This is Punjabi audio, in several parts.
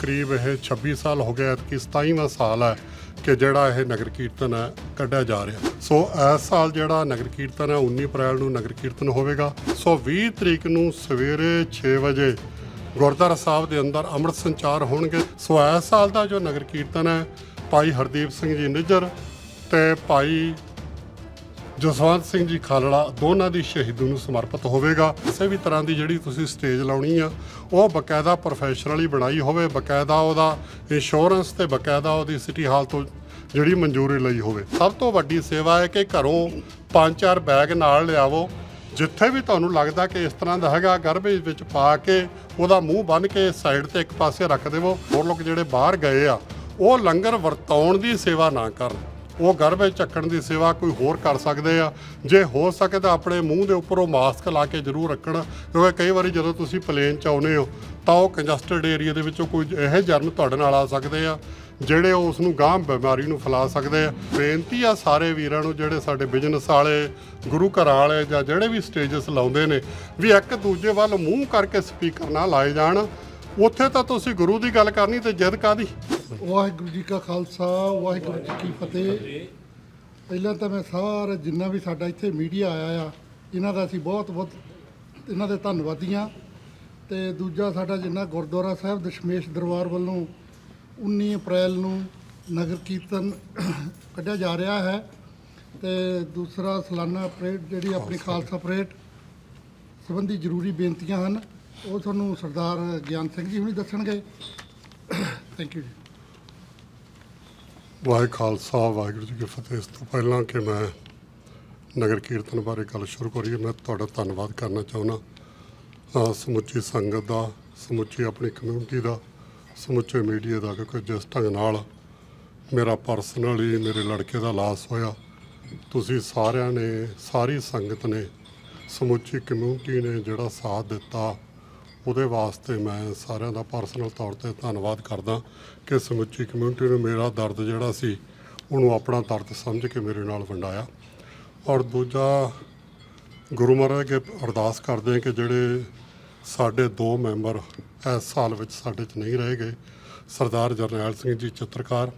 ਕਰੀਬ ਇਹ 26 ਸਾਲ ਹੋ ਗਏ ਕਿ 27ਵਾਂ ਸਾਲ ਹੈ ਕਿ ਜਿਹੜਾ ਇਹ ਨਗਰ ਕੀਰਤਨ ਹੈ ਕੱਢਿਆ ਜਾ ਰਿਹਾ। ਸੋ ਇਸ ਸਾਲ ਜਿਹੜਾ ਨਗਰ ਕੀਰਤਨ ਹੈ 19 ਅਪ੍ਰੈਲ ਨੂੰ ਨਗਰ ਕੀਰਤਨ ਹੋਵੇਗਾ। ਸੋ 20 ਤਰੀਕ ਨੂੰ ਸਵੇਰੇ 6 ਵਜੇ ਗੁਰਦੁਆਰਾ ਸਾਹਿਬ ਦੇ ਅੰਦਰ ਅੰਮ੍ਰਿਤ ਸੰਚਾਰ ਹੋਣਗੇ। ਸੋ ਇਸ ਸਾਲ ਦਾ ਜੋ ਨਗਰ ਕੀਰਤਨ ਹੈ, ਭਾਈ ਹਰਦੀਪ ਸਿੰਘ ਜੀ ਨਿੱਜਰ ਤੇ ਭਾਈ ਜਸਵੰਤ ਸਿੰਘ ਜੀ ਖਾਲੜਾ, ਦੋਨਾਂ ਦੀ ਸ਼ਹੀਦੀ ਨੂੰ ਸਮਰਪਿਤ ਹੋਵੇਗਾ। ਕਿਸੇ ਵੀ ਤਰ੍ਹਾਂ ਦੀ ਜਿਹੜੀ ਤੁਸੀਂ ਸਟੇਜ ਲਾਉਣੀ ਆ, ਉਹ ਬਕਾਇਦਾ ਪ੍ਰੋਫੈਸ਼ਨਲੀ ਬਣਾਈ ਹੋਵੇ, ਬਕਾਇਦਾ ਉਹਦਾ ਇੰਸ਼ੋਰੈਂਸ ਤੇ ਬਕਾਇਦਾ ਉਹਦੀ ਸਿਟੀ ਹਾਲ ਤੋਂ ਜਿਹੜੀ ਮਨਜ਼ੂਰੀ ਲਈ ਹੋਵੇ। ਸਭ ਤੋਂ ਵੱਡੀ ਸੇਵਾ ਹੈ ਕਿ ਘਰੋਂ ਪੰਜ ਚਾਰ ਬੈਗ ਨਾਲ ਲਿਆਵੋ। ਜਿੱਥੇ ਵੀ ਤੁਹਾਨੂੰ ਲੱਗਦਾ ਕਿ ਇਸ ਤਰ੍ਹਾਂ ਦਾ ਹੈਗਾ ਗਰਭੇਜ ਵਿੱਚ ਪਾ ਕੇ ਉਹਦਾ ਮੂੰਹ ਬੰਨ ਕੇ ਸਾਈਡ ਤੇ ਇੱਕ ਪਾਸੇ ਰੱਖ ਦੇਵੋ। ਹੋਰ ਲੋਕ ਜਿਹੜੇ ਬਾਹਰ ਗਏ ਆ, ਉਹ ਲੰਗਰ ਵਰਤਾਉਣ ਦੀ ਸੇਵਾ ਨਾ ਕਰਨ। ਉਹ ਗਰਭ ਵਿੱਚ ਚੱਕਣ ਦੀ ਸੇਵਾ ਕੋਈ ਹੋਰ ਕਰ ਸਕਦੇ ਆ। ਜੇ ਹੋ ਸਕੇ ਤਾਂ ਆਪਣੇ ਮੂੰਹ ਦੇ ਉੱਪਰ ਉਹ ਮਾਸਕ ਲਾ ਕੇ ਜ਼ਰੂਰ ਰੱਖਣ, ਕਿਉਂਕਿ ਕਈ ਵਾਰੀ ਜਦੋਂ ਤੁਸੀਂ ਪਲੇਨ ਚ ਆਉਨੇ ਹੋ, ਤਾਂ ਉਹ ਕੰਜਸਟਡ ਏਰੀਆ ਦੇ ਵਿੱਚੋਂ ਕੋਈ ਇਹ ਜਰਮ ਤੁਹਾਡੇ ਨਾਲ ਆ ਸਕਦੇ ਆ, ਜਿਹੜੇ ਉਸ ਨੂੰ ਗਾਂ ਬਿਮਾਰੀ ਨੂੰ ਫੈਲਾ ਸਕਦੇ ਆ। ਬੇਨਤੀ ਆ ਸਾਰੇ ਵੀਰਾਂ ਨੂੰ, ਜਿਹੜੇ ਸਾਡੇ ਬਿਜ਼ਨਸ ਵਾਲੇ, ਗੁਰੂ ਘਰਾਂ ਵਾਲੇ ਜਾਂ ਜਿਹੜੇ ਵੀ ਸਟੇਜਸ ਲਾਉਂਦੇ ਨੇ, ਵੀ ਇੱਕ ਦੂਜੇ ਵੱਲ ਮੂੰਹ ਕਰਕੇ ਸਪੀਕਰ ਨਾ ਲਾਏ ਜਾਣ। ਉੱਥੇ ਤਾਂ ਤੁਸੀਂ ਗੁਰੂ ਦੀ ਗੱਲ ਕਰਨੀ ਤੇ ਜਿੱਦ ਕਾਦੀ ਵਾਹਿਗੁਰੂ ਜੀ ਕਾ ਖਾਲਸਾ, ਵਾਹਿਗੁਰੂ ਜੀ ਕੀ ਫਤਿਹ। ਪਹਿਲਾਂ ਤਾਂ ਮੈਂ ਸਾਰਾ ਜਿੰਨਾ ਵੀ ਸਾਡਾ ਇੱਥੇ ਮੀਡੀਆ ਆਇਆ ਆ, ਇਹਨਾਂ ਦਾ ਅਸੀਂ ਬਹੁਤ ਬਹੁਤ ਇਹਨਾਂ ਦੇ ਧੰਨਵਾਦੀ ਹਾਂ। ਤੇ ਦੂਜਾ ਸਾਡਾ ਜਿੰਨਾ ਗੁਰਦੁਆਰਾ ਸਾਹਿਬ ਦਸ਼ਮੇਸ਼ ਦਰਬਾਰ ਵੱਲੋਂ 19 ਅਪ੍ਰੈਲ ਨੂੰ ਨਗਰ ਕੀਰਤਨ ਕੱਢਿਆ ਜਾ ਰਿਹਾ ਹੈ। ਤੇ ਦੂਸਰਾ ਸਾਲਾਨਾ ਪਰੇਡ, ਜਿਹੜੀ ਆਪਣੀ ਖਾਲਸਾ ਪਰੇਡ, ਸੰਬੰਧੀ ਜ਼ਰੂਰੀ ਬੇਨਤੀਆਂ ਹਨ। ਉਹ ਤੁਹਾਨੂੰ ਸਰਦਾਰ ਗਿਆਨ ਸਿੰਘ ਜੀ ਹੁਣੀ ਦੱਸਣਗੇ। ਥੈਂਕ ਯੂ ਜੀ। ਵਾਹਿ ਖਾਲਸਾ, ਵਾਹਿਗੁਰੂ ਜੀ ਕੀ ਫਤਿਹ। ਇਸ ਤੋਂ ਪਹਿਲਾਂ ਕਿ ਮੈਂ ਨਗਰ ਕੀਰਤਨ ਬਾਰੇ ਗੱਲ ਸ਼ੁਰੂ ਕਰੀਏ, ਮੈਂ ਤੁਹਾਡਾ ਧੰਨਵਾਦ ਕਰਨਾ ਚਾਹੁੰਦਾ। ਸਮੁੱਚੀ ਸੰਗਤ ਦਾ, ਸਮੁੱਚੀ ਆਪਣੀ ਕਮਿਊਨਿਟੀ ਦਾ, ਸਮੁੱਚੇ ਮੀਡੀਆ ਦਾ, ਕਿਉਂਕਿ ਜਿਸ ਢੰਗ ਨਾਲ ਮੇਰਾ ਪਰਸਨਲੀ ਮੇਰੇ ਲੜਕੇ ਦਾ ਲਾਸ ਹੋਇਆ, ਤੁਸੀਂ ਸਾਰਿਆਂ ਨੇ, ਸਾਰੀ ਸੰਗਤ ਨੇ ਸਮੁੱਚੀ ਕਮਿਊਨਿਟੀ ਨੇ ਜਿਹੜਾ ਸਾਥ ਦਿੱਤਾ। ਉਹਦੇ ਵਾਸਤੇ ਮੈਂ ਸਾਰਿਆਂ ਦਾ ਪਰਸਨਲ ਤੌਰ ਤੇ ਧੰਨਵਾਦ ਕਰਦਾ ਕਿ ਸਮੁੱਚੀ ਕਮਿਊਨਿਟੀ ਨੂੰ ਮੇਰਾ ਦਰਦ ਜਿਹੜਾ ਸੀ, ਉਹਨੂੰ ਆਪਣਾ ਦਰਦ ਸਮਝ ਕੇ ਮੇਰੇ ਨਾਲ ਵੰਡਾਇਆ। ਔਰ ਦੂਜਾ ਗੁਰੂ ਮਹਾਰਾਜ ਅੱਗੇ ਅਰਦਾਸ ਕਰਦੇ ਹਾਂ ਕਿ ਜਿਹੜੇ ਸਾਡੇ ਦੋ ਮੈਂਬਰ ਇਸ ਸਾਲ ਵਿੱਚ ਸਾਡੇ 'ਚ ਨਹੀਂ ਰਹੇ ਗਏ, ਸਰਦਾਰ ਜਰਨੈਲ ਸਿੰਘ ਜੀ ਚਿੱਤਰਕਾਰ,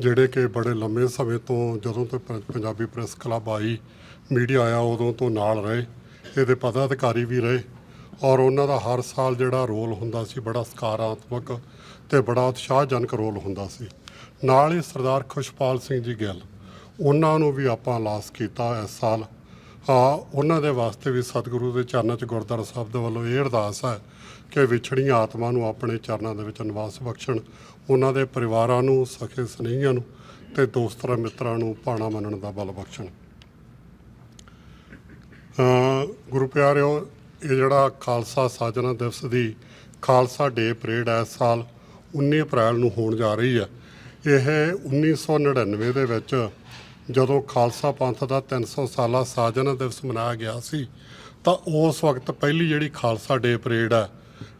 ਜਿਹੜੇ ਕਿ ਬੜੇ ਲੰਮੇ ਸਮੇਂ ਤੋਂ ਜਦੋਂ ਤੋਂ ਪ- ਪੰਜਾਬੀ ਪ੍ਰੈਸ ਕਲੱਬ ਆਈ, ਮੀਡੀਆ ਆਇਆ ਉਦੋਂ ਤੋਂ ਨਾਲ ਰਹੇ, ਇਹਦੇ ਪਦਾਧਿਕਾਰੀ ਵੀ ਰਹੇ ਔਰ ਉਹਨਾਂ ਦਾ ਹਰ ਸਾਲ ਜਿਹੜਾ ਰੋਲ ਹੁੰਦਾ ਸੀ, ਬੜਾ ਸਕਾਰਾਤਮਕ ਤੇ ਬੜਾ ਉਤਸ਼ਾਹਜਨਕ ਰੋਲ ਹੁੰਦਾ ਸੀ। ਨਾਲ ਹੀ ਸਰਦਾਰ ਖੁਸ਼ਪਾਲ ਸਿੰਘ ਜੀ ਗਿੱਲ, ਉਹਨਾਂ ਨੂੰ ਵੀ ਆਪਾਂ ਲਾਸ ਕੀਤਾ ਇਸ ਸਾਲ। ਆ, ਉਹਨਾਂ ਦੇ ਵਾਸਤੇ ਵੀ ਸਤਿਗੁਰੂ ਦੇ ਚਰਨਾਂ 'ਚ ਗੁਰਦੁਆਰਾ ਸਾਹਿਬ ਦੇ ਵੱਲੋਂ ਇਹ ਅਰਦਾਸ ਹੈ ਕਿ ਵਿਛੜੀਆਂ ਆਤਮਾ ਨੂੰ ਆਪਣੇ ਚਰਨਾਂ ਦੇ ਵਿੱਚ ਨਿਵਾਸ ਬਖਸ਼ਣ, ਉਹਨਾਂ ਦੇ ਪਰਿਵਾਰਾਂ ਨੂੰ, ਸਖੇ ਸਨੇਹੀਆਂ ਨੂੰ ਤੇ ਦੋਸਤਾਂ ਮਿੱਤਰਾਂ ਨੂੰ ਪਾਣਾ ਮੰਨਣ ਦਾ ਬਲ ਬਖਸ਼ਣ। ਅ, ਗੁਰੂ ਪਿਆਰਿਓ ਇਹ ਜਿਹੜਾ ਖਾਲਸਾ ਸਾਜਨਾ ਦਿਵਸ ਦੀ ਖਾਲਸਾ ਡੇ ਪਰੇਡ ਇਸ ਸਾਲ 19 ਅਪ੍ਰੈਲ ਨੂੰ ਹੋਣ ਜਾ ਰਹੀ ਹੈ। ਇਹ 1999 ਦੇ ਵਿੱਚ ਜਦੋਂ ਖਾਲਸਾ ਪੰਥ ਦਾ 300 ਸਾਲਾ ਸਾਜਨਾ ਦਿਵਸ ਮਨਾਇਆ ਗਿਆ ਸੀ, ਤਾਂ ਉਸ ਵਕਤ ਪਹਿਲੀ ਜਿਹੜੀ ਖਾਲਸਾ ਡੇ ਪਰੇਡ ਹੈ,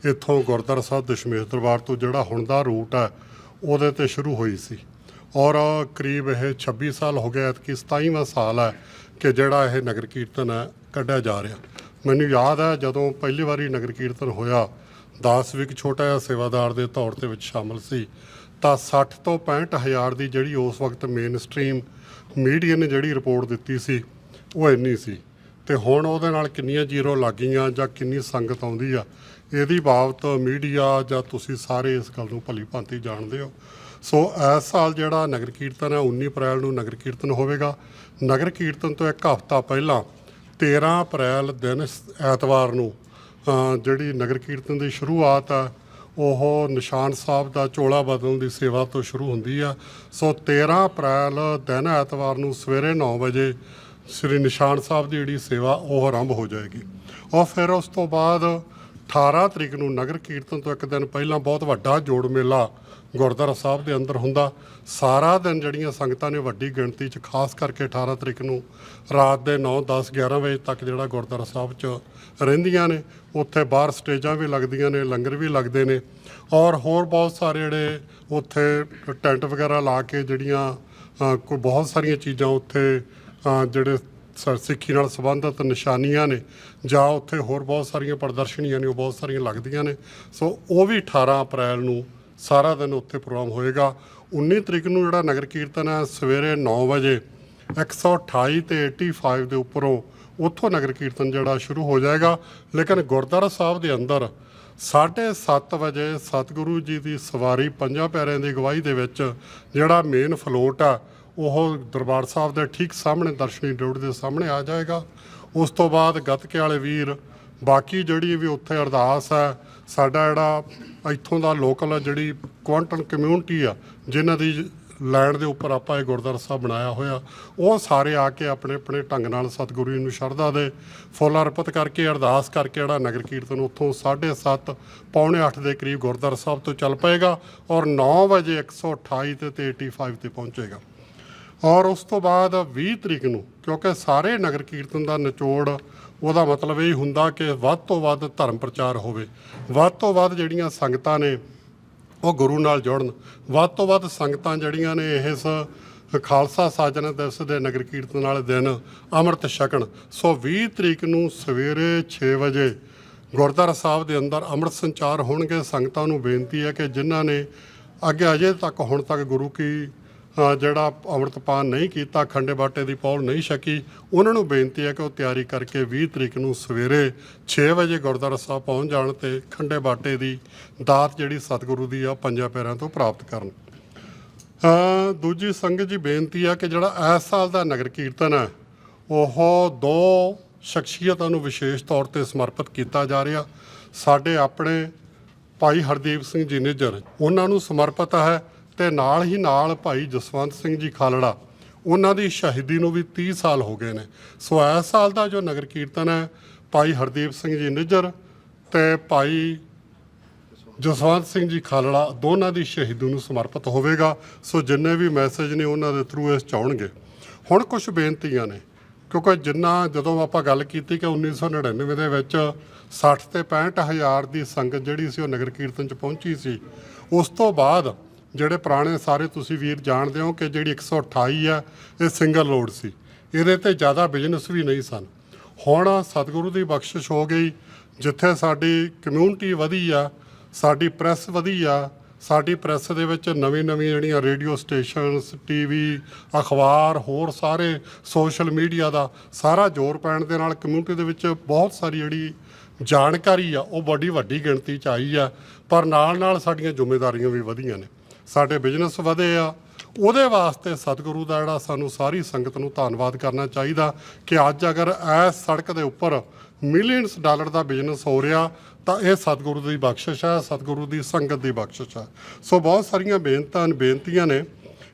ਇੱਥੋਂ ਗੁਰਦੁਆਰਾ ਸਾਹਿਬ ਦਸ਼ਮੇਸ਼ ਦਰਬਾਰ ਤੋਂ ਜਿਹੜਾ ਹੁਣ ਦਾ ਰੂਟ ਹੈ, ਉਹਦੇ ਤੇ ਸ਼ੁਰੂ ਹੋਈ ਸੀ। ਔਰ ਕਰੀਬ ਇਹ 26 ਸਾਲ ਹੋ ਗਏ ਕਿ 27ਵਾਂ ਸਾਲ ਹੈ ਕਿ ਜਿਹੜਾ ਇਹ ਨਗਰ ਕੀਰਤਨ ਹੈ, ਕੱਢਿਆ ਜਾ ਰਿਹਾ। ਮੈਨੂੰ ਯਾਦ ਹੈ ਜਦੋਂ ਪਹਿਲੀ ਵਾਰੀ ਨਗਰ ਕੀਰਤਨ ਹੋਇਆ, ਦਾਸ ਵੀ ਇੱਕ ਛੋਟਾ ਜਿਹਾ ਸੇਵਾਦਾਰ ਦੇ ਤੌਰ ਤੇ ਵਿੱਚ ਸ਼ਾਮਲ ਸੀ। ਤਾਂ 60 ਤੋਂ 65 ਹਜ਼ਾਰ ਦੀ ਜਿਹੜੀ ਉਸ ਵਕਤ ਮੇਨ ਸਟ੍ਰੀਮ ਮੀਡੀਆ ਨੇ ਜਿਹੜੀ ਰਿਪੋਰਟ ਦਿੱਤੀ ਸੀ, ਉਹ ਇੰਨੀ ਸੀ। ਤੇ ਹੁਣ ਉਹਦੇ ਨਾਲ ਕਿੰਨੀਆਂ ਜ਼ੀਰੋ ਲੱਗੀਆਂ ਜਾਂ ਕਿੰਨੀ ਸੰਗਤ ਆਉਂਦੀ ਆ, ਇਹਦੀ ਬਾਬਤ ਮੀਡੀਆ ਜਾਂ ਤੁਸੀਂ ਸਾਰੇ ਇਸ ਗੱਲ ਨੂੰ ਭਲੀ ਭਾਂਤੀ ਜਾਣਦੇ ਹੋ। ਸੋ ਇਸ ਸਾਲ ਜਿਹੜਾ ਨਗਰ ਕੀਰਤਨ ਹੈ 19 ਅਪ੍ਰੈਲ ਨੂੰ ਨਗਰ ਕੀਰਤਨ ਹੋਵੇਗਾ। ਨਗਰ ਕੀਰਤਨ ਤੋਂ ਇੱਕ ਹਫ਼ਤਾ ਪਹਿਲਾਂ 13 ਅਪ੍ਰੈਲ ਦਿਨ ਸ- ਐਤਵਾਰ ਨੂੰ ਅ, ਜਿਹੜੀ ਨਗਰ ਕੀਰਤਨ ਦੀ ਸ਼ੁਰੂਆਤ ਆ ਉਹ ਨਿਸ਼ਾਨ ਸਾਹਿਬ ਦਾ ਚੋਲਾ ਬਦਲਣ ਦੀ ਸੇਵਾ ਤੋਂ ਸ਼ੁਰੂ ਹੁੰਦੀ ਆ। ਸੋ 13 ਅਪ੍ਰੈਲ ਦਿਨ ਐਤਵਾਰ ਨੂੰ ਸਵੇਰੇ 9 ਵਜੇ ਸ੍ਰੀ ਨਿਸ਼ਾਨ ਸਾਹਿਬ ਦੀ ਜਿਹੜੀ ਸੇਵਾ ਉਹ ਆਰੰਭ ਹੋ ਜਾਏਗੀ। ਔਰ ਫਿਰ ਉਸ ਤੋਂ ਬਾਅਦ 18 ਤਰੀਕ ਨੂੰ ਨਗਰ ਕੀਰਤਨ ਤੋਂ ਇੱਕ ਦਿਨ ਪਹਿਲਾਂ ਬਹੁਤ ਵੱਡਾ ਜੋੜ ਮੇਲਾ ਗੁਰਦੁਆਰਾ ਸਾਹਿਬ ਦੇ ਅੰਦਰ ਹੁੰਦਾ। ਸਾਰਾ ਦਿਨ ਜਿਹੜੀਆਂ ਸੰਗਤਾਂ ਨੇ ਵੱਡੀ ਗਿਣਤੀ 'ਚ ਖਾਸ ਕਰਕੇ 18 ਤਰੀਕ ਨੂੰ ਰਾਤ ਦੇ 9 10 11 ਵਜੇ ਤੱਕ ਜਿਹੜਾ ਗੁਰਦੁਆਰਾ ਸਾਹਿਬ 'ਚ ਰਹਿੰਦੀਆਂ ਨੇ ਉੱਥੇ ਬਾਹਰ ਸਟੇਜਾਂ ਵੀ ਲੱਗਦੀਆਂ ਨੇ ਲੰਗਰ ਵੀ ਲੱਗਦੇ ਨੇ। ਔਰ ਹੋਰ ਬਹੁਤ ਸਾਰੇ ਜਿਹੜੇ ਉੱਥੇ ਟੈਂਟ ਵਗੈਰਾ ਲਾ ਕੇ ਜਿਹੜੀਆਂ ਅ, ਕੋਈ ਬਹੁਤ ਸਾਰੀਆਂ ਚੀਜ਼ਾਂ ਉੱਥੇ ਜਿਹੜੇ ਸ- ਸਿੱਖੀ ਨਾਲ ਸੰਬੰਧਿਤ ਨਿਸ਼ਾਨੀਆਂ ਨੇ ਜਾਂ ਉੱਥੇ ਹੋਰ ਬਹੁਤ ਸਾਰੀਆਂ ਪ੍ਰਦਰਸ਼ਨੀਆਂ ਨੇ ਉਹ ਬਹੁਤ ਸਾਰੀਆਂ ਲੱਗਦੀਆਂ ਨੇ। ਸੋ ਉਹ ਵੀ 18 ਅਪ੍ਰੈਲ ਨੂੰ ਸਾਰਾ ਦਿਨ ਉੱਥੇ ਪ੍ਰੋਗਰਾਮ ਹੋਏਗਾ। 19 ਤਰੀਕ ਨੂੰ ਜਿਹੜਾ ਨਗਰ ਕੀਰਤਨ ਹੈ, ਸਵੇਰੇ 9 ਵਜੇ 128 ਤੇ 85 ਦੇ ਉੱਪਰੋਂ ਉੱਥੋਂ ਨਗਰ ਕੀਰਤਨ ਜਿਹੜਾ ਸ਼ੁਰੂ ਹੋ ਜਾਏਗਾ। ਲੇਕਿਨ ਗੁਰਦੁਆਰਾ ਸਾਹਿਬ ਦੇ ਅੰਦਰ 7:30 ਵਜੇ ਸਤਿਗੁਰੂ ਜੀ ਦੀ ਸਵਾਰੀ ਪੰਜਾਂ ਪਿਆਰਿਆਂ ਦੀ ਅਗਵਾਈ ਦੇ ਵਿੱਚ ਜਿਹੜਾ ਮੇਨ ਫਲੋਟ ਆ ਉਹ ਦਰਬਾਰ ਸਾਹਿਬ ਦੇ ਠੀਕ ਸਾਹਮਣੇ ਦਰਸ਼ਨੀ ਰੋਡ ਦੇ ਸਾਹਮਣੇ ਆ ਜਾਏਗਾ। ਉਸ ਤੋਂ ਬਾਅਦ ਗੱਤਕੇ ਵਾਲੇ ਵੀਰ, ਬਾਕੀ ਜਿਹੜੀ ਵੀ ਉੱਥੇ ਅਰਦਾਸ ਹੈ, ਸਾਡਾ ਜਿਹੜਾ ਇੱਥੋਂ ਦਾ ਲੋਕਲ ਜਿਹੜੀ ਕੁਆਂਟਨ ਕਮਿਊਨਿਟੀ ਆ, ਜਿਨ੍ਹਾਂ ਦੀ ਲੈਂਡ ਦੇ ਉੱਪਰ ਆਪਾਂ ਇਹ ਗੁਰਦੁਆਰਾ ਸਾਹਿਬ ਬਣਾਇਆ ਹੋਇਆ, ਉਹ ਸਾਰੇ ਆ ਕੇ ਆਪਣੇ ਆਪਣੇ ਢੰਗ ਨਾਲ ਸਤਿਗੁਰੂ ਜੀ ਨੂੰ ਸ਼ਰਧਾ ਦੇ, ਫੁੱਲ ਅਰਪਿਤ ਕਰਕੇ, ਅਰਦਾਸ ਕਰਕੇ ਜਿਹੜਾ ਨਗਰ ਕੀਰਤਨ ਉੱਥੋਂ 7:30 ਪੌਣੇ 8 ਦੇ ਕਰੀਬ ਗੁਰਦੁਆਰਾ ਸਾਹਿਬ ਤੋਂ ਚੱਲ ਪਏਗਾ ਔਰ 9 ਵਜੇ 128 ਤੇ ਤੇ 85 ਤੇ ਪਹੁੰਚੇਗਾ। ਔਰ ਉਸ ਤੋਂ ਬਾਅਦ 20 ਤਰੀਕ ਨੂੰ, ਕਿਉਂਕਿ ਸਾਰੇ ਨਗਰ ਕੀਰਤਨ ਦਾ ਨਿਚੋੜ, ਉਹਦਾ ਮਤਲਬ ਇਹ ਹੁੰਦਾ ਕਿ ਵੱਧ ਤੋਂ ਵੱਧ ਧਰਮ ਪ੍ਰਚਾਰ ਹੋਵੇ। ਵੱਧ ਤੋਂ ਵੱਧ ਜਿਹੜੀਆਂ ਸੰਗਤਾਂ ਨੇ, ਉਹ ਗੁਰੂ ਨਾਲ ਜੁੜਨ। ਵੱਧ ਤੋਂ ਵੱਧ ਸੰਗਤਾਂ ਜਿਹੜੀਆਂ ਨੇ ਇਸ ਖਾਲਸਾ ਸਾਜਨਾ ਦਿਵਸ ਦੇ ਨਗਰ ਕੀਰਤਨ ਵਾਲੇ ਦਿਨ ਅੰਮ੍ਰਿਤ ਛਕਣ। ਸੋ 20 ਤਰੀਕ ਨੂੰ ਸਵੇਰੇ 6 ਵਜੇ ਗੁਰਦੁਆਰਾ ਸਾਹਿਬ ਦੇ ਅੰਦਰ ਅੰਮ੍ਰਿਤ ਸੰਚਾਰ ਹੋਣਗੇ। ਸੰਗਤਾਂ ਨੂੰ ਬੇਨਤੀ ਹੈ ਕਿ ਜਿਨ੍ਹਾਂ ਨੇ ਅੱਗੇ ਅਜੇ ਤੱਕ ਹੁਣ ਤੱਕ ਗੁਰੂ ਕੀ ਜਿਹੜਾ ਅੰਮ੍ਰਿਤਪਾਨ ਨਹੀਂ ਕੀਤਾ, ਖੰਡੇ ਬਾਟੇ ਦੀ ਪੌਲ ਨਹੀਂ ਛਕੀ, ਉਹਨਾਂ ਨੂੰ ਬੇਨਤੀ ਹੈ ਕਿ ਉਹ ਤਿਆਰੀ ਕਰਕੇ 20 ਤਰੀਕ ਨੂੰ ਸਵੇਰੇ 6 ਵਜੇ ਗੁਰਦੁਆਰਾ ਸਾਹਿਬ ਪਹੁੰਚ ਜਾਣ ਤੇ ਖੰਡੇ ਬਾਟੇ ਦੀ ਦਾਤ ਜਿਹੜੀ ਸਤਿਗੁਰੂ ਦੀ ਆ ਪੰਜਾਂ ਪੈਰਾਂ ਤੋਂ ਪ੍ਰਾਪਤ ਕਰਨ। ਦੂਜੀ ਸੰਗਤ ਜੀ ਬੇਨਤੀ ਆ ਕਿ ਜਿਹੜਾ ਇਸ ਸਾਲ ਦਾ ਨਗਰ ਕੀਰਤਨ ਹੈ, ਉਹ ਦੋ ਸ਼ਖਸੀਅਤਾਂ ਨੂੰ ਵਿਸ਼ੇਸ਼ ਤੌਰ ਤੇ ਸਮਰਪਿਤ ਕੀਤਾ ਜਾ ਰਿਹਾ। ਸਾਡੇ ਆਪਣੇ ਭਾਈ ਹਰਦੀਪ ਸਿੰਘ ਜੀ ਨਿੱਜਰ, ਉਹਨਾਂ ਨੂੰ ਸਮਰਪਿਤ ਹੈ ਤੇ ਨਾਲ ਹੀ ਨਾਲ ਭਾਈ ਜਸਵੰਤ ਸਿੰਘ ਜੀ ਖਾਲੜਾ, ਉਹਨਾਂ ਦੀ ਸ਼ਹੀਦੀ ਨੂੰ ਵੀ 30 ਸਾਲ ਹੋ ਗਏ ਨੇ। ਸੋ ਇਸ ਸਾਲ ਦਾ ਜੋ ਨਗਰ ਕੀਰਤਨ ਹੈ, ਭਾਈ ਹਰਦੀਪ ਸਿੰਘ ਜੀ ਨਿੱਜਰ ਤੇ ਭਾਈ ਜਸਵੰਤ ਸਿੰਘ ਜੀ ਖਾਲੜਾ, ਦੋਨਾਂ ਦੀ ਸ਼ਹੀਦੀ ਨੂੰ ਸਮਰਪਿਤ ਹੋਵੇਗਾ। ਸੋ ਜਿੰਨੇ ਵੀ ਮੈਸੇਜ ਨੇ ਉਹਨਾਂ ਦੇ ਥਰੂ ਇਸ ਚਾਉਣਗੇ ਹੁਣ ਕੁਝ ਬੇਨਤੀਆਂ ਨੇ, ਕਿਉਂਕਿ ਜਿੰਨਾ ਜਦੋਂ ਆਪਾਂ ਗੱਲ ਕੀਤੀ ਕਿ 1999 ਦੇ ਵਿੱਚ 60 ਤੇ 65 ਹਜ਼ਾਰ ਦੀ ਸੰਗਤ ਜਿਹੜੀ ਸੀ ਉਹ ਨਗਰ ਕੀਰਤਨ ਚ ਪਹੁੰਚੀ ਸੀ, ਉਸ ਤੋਂ ਬਾਅਦ ਜਿਹੜੇ ਪੁਰਾਣੇ ਸਾਰੇ ਤੁਸੀਂ ਵੀਰ ਜਾਣਦੇ ਹੋ ਕਿ ਜਿਹੜੀ 128 ਆ, ਇਹ ਸਿੰਗਲ ਲੋਡ ਸੀ। ਇਹਦੇ ਤੇ ਜ਼ਿਆਦਾ ਬਿਜ਼ਨਸ ਵੀ ਨਹੀਂ ਸਨ। ਹੁਣ ਸਤਿਗੁਰੂ ਦੀ ਬਖਸ਼ਿਸ਼ ਹੋ ਗਈ। ਜਿੱਥੇ ਸਾਡੀ ਕਮਿਊਨਿਟੀ ਵਧੀ ਆ, ਸਾਡੀ ਪ੍ਰੈਸ ਵਧੀ ਆ, ਸਾਡੀ ਪ੍ਰੈਸ ਦੇ ਵਿੱਚ ਨਵੀਂ ਨਵੀਂ ਜਿਹੜੀਆਂ ਰੇਡੀਓ ਸਟੇਸ਼ਨਸ ਟੀਵੀ ਅਖਬਾਰ, ਹੋਰ ਸਾਰੇ ਸੋਸ਼ਲ ਮੀਡੀਆ ਦਾ ਸਾਰਾ ਜ਼ੋਰ ਪੈਣ ਦੇ ਨਾਲ ਕਮਿਊਨਿਟੀ ਦੇ ਵਿੱਚ ਬਹੁਤ ਸਾਰੀ ਜਿਹੜੀ ਜਾਣਕਾਰੀ ਆ, ਉਹ ਬੜੀ ਵੱਡੀ ਗਿਣਤੀ ਚ ਆਈ ਆ। ਪਰ ਨਾਲ ਨਾਲ ਸਾਡੀਆਂ ਜ਼ਿੰਮੇਵਾਰੀਆਂ ਵੀ ਵਧੀਆਂ ਨੇ। ਸਾਡੇ ਬਿਜ਼ਨਸ ਵਧੇ ਆ। ਉਹਦੇ ਵਾਸਤੇ ਸਤਿਗੁਰੂ ਦਾ ਜਿਹੜਾ ਸਾਨੂੰ ਸਾਰੀ ਸੰਗਤ ਨੂੰ ਧੰਨਵਾਦ ਕਰਨਾ ਚਾਹੀਦਾ ਕਿ ਅੱਜ ਅਗਰ ਇਸ ਸੜਕ ਦੇ ਉੱਪਰ ਮਿਲੀਅਨਸ ਡਾਲਰ ਦਾ ਬਿਜ਼ਨਸ ਹੋ ਰਿਹਾ, ਤਾਂ ਇਹ ਸਤਿਗੁਰੂ ਦੀ ਬਖਸ਼ਿਸ਼ ਹੈ, ਸਤਿਗੁਰੂ ਦੀ ਸੰਗਤ ਦੀ ਬਖਸ਼ਿਸ਼ ਹੈ। ਸੋ ਬਹੁਤ ਸਾਰੀਆਂ ਬੇਨਤਾਂ ਬੇਨਤੀਆਂ ਨੇ,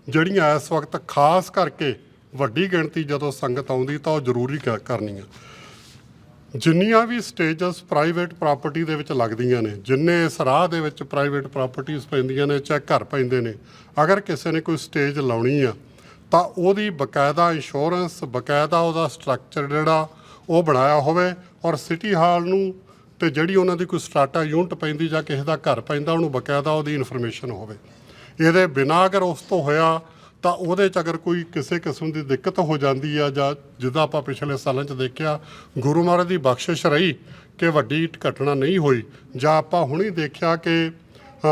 ਜਿਹੜੀਆਂ ਇਸ ਵਕਤ ਖਾਸ ਕਰਕੇ ਵੱਡੀ ਗਿਣਤੀ ਜਦੋਂ ਸੰਗਤ ਆਉਂਦੀ ਤਾਂ ਉਹ ਜ਼ਰੂਰੀ ਕ- ਕਰਨੀਆਂ। ਜਿੰਨੀਆਂ ਵੀ ਸਟੇਜਸ ਪ੍ਰਾਈਵੇਟ ਪ੍ਰਾਪਰਟੀ ਦੇ ਵਿੱਚ ਲੱਗਦੀਆਂ ਨੇ, ਜਿੰਨੇ ਇਸ ਰਾਹ ਦੇ ਵਿੱਚ ਪ੍ਰਾਈਵੇਟ ਪ੍ਰਾਪਰਟੀਆਂ ਪੈਂਦੀਆਂ ਨੇ, ਚਾਹੇ ਘਰ ਪੈਂਦੇ ਨੇ, ਅਗਰ ਕਿਸੇ ਨੇ ਕੋਈ ਸਟੇਜ ਲਾਉਣੀ ਆ, ਤਾਂ ਉਹਦੀ ਬਕਾਇਦਾ ਇੰਸ਼ੋਰੈਂਸ ਬਕਾਇਦਾ ਉਹਦਾ ਸਟਰਕਚਰ ਜਿਹੜਾ, ਉਹ ਬਣਾਇਆ ਹੋਵੇ ਔਰ ਸਿਟੀ ਹਾਲ ਨੂੰ ਤੇ ਜਿਹੜੀ ਉਹਨਾਂ ਦੀ ਕੋਈ ਸਟਾਟਾ ਯੂਨਿਟ ਪੈਂਦੀ ਜਾਂ ਕਿਸੇ ਦਾ ਘਰ ਪੈਂਦਾ, ਉਹਨੂੰ ਬਕਾਇਦਾ ਉਹਦੀ ਇਨਫੋਰਮੇਸ਼ਨ ਹੋਵੇ। ਇਹਦੇ ਬਿਨਾਂ ਅਗਰ ਉਸ ਤੋਂ ਹੋਇਆ ਤਾਂ ਉਹਦੇ ਚ ਅਗਰ ਕੋਈ ਕਿਸੇ ਕਿਸਮ ਦੀ ਦਿੱਕਤ ਹੋ ਜਾਂਦੀ ਆ ਜਾਂ ਜਿੱਦਾਂ ਆਪਾਂ ਪਿਛਲੇ ਸਾਲਾਂ ਚ ਦੇਖਿਆ ਗੁਰੂ ਮਹਾਰਾਜ ਦੀ ਬਖਸ਼ਿਸ਼ ਰਹੀ ਕਿ ਵੱਡੀ ਘਟਨਾ ਨਹੀਂ ਹੋਈ। ਜਾਂ ਆਪਾਂ ਹੁਣੀ ਦੇਖਿਆ ਕਿ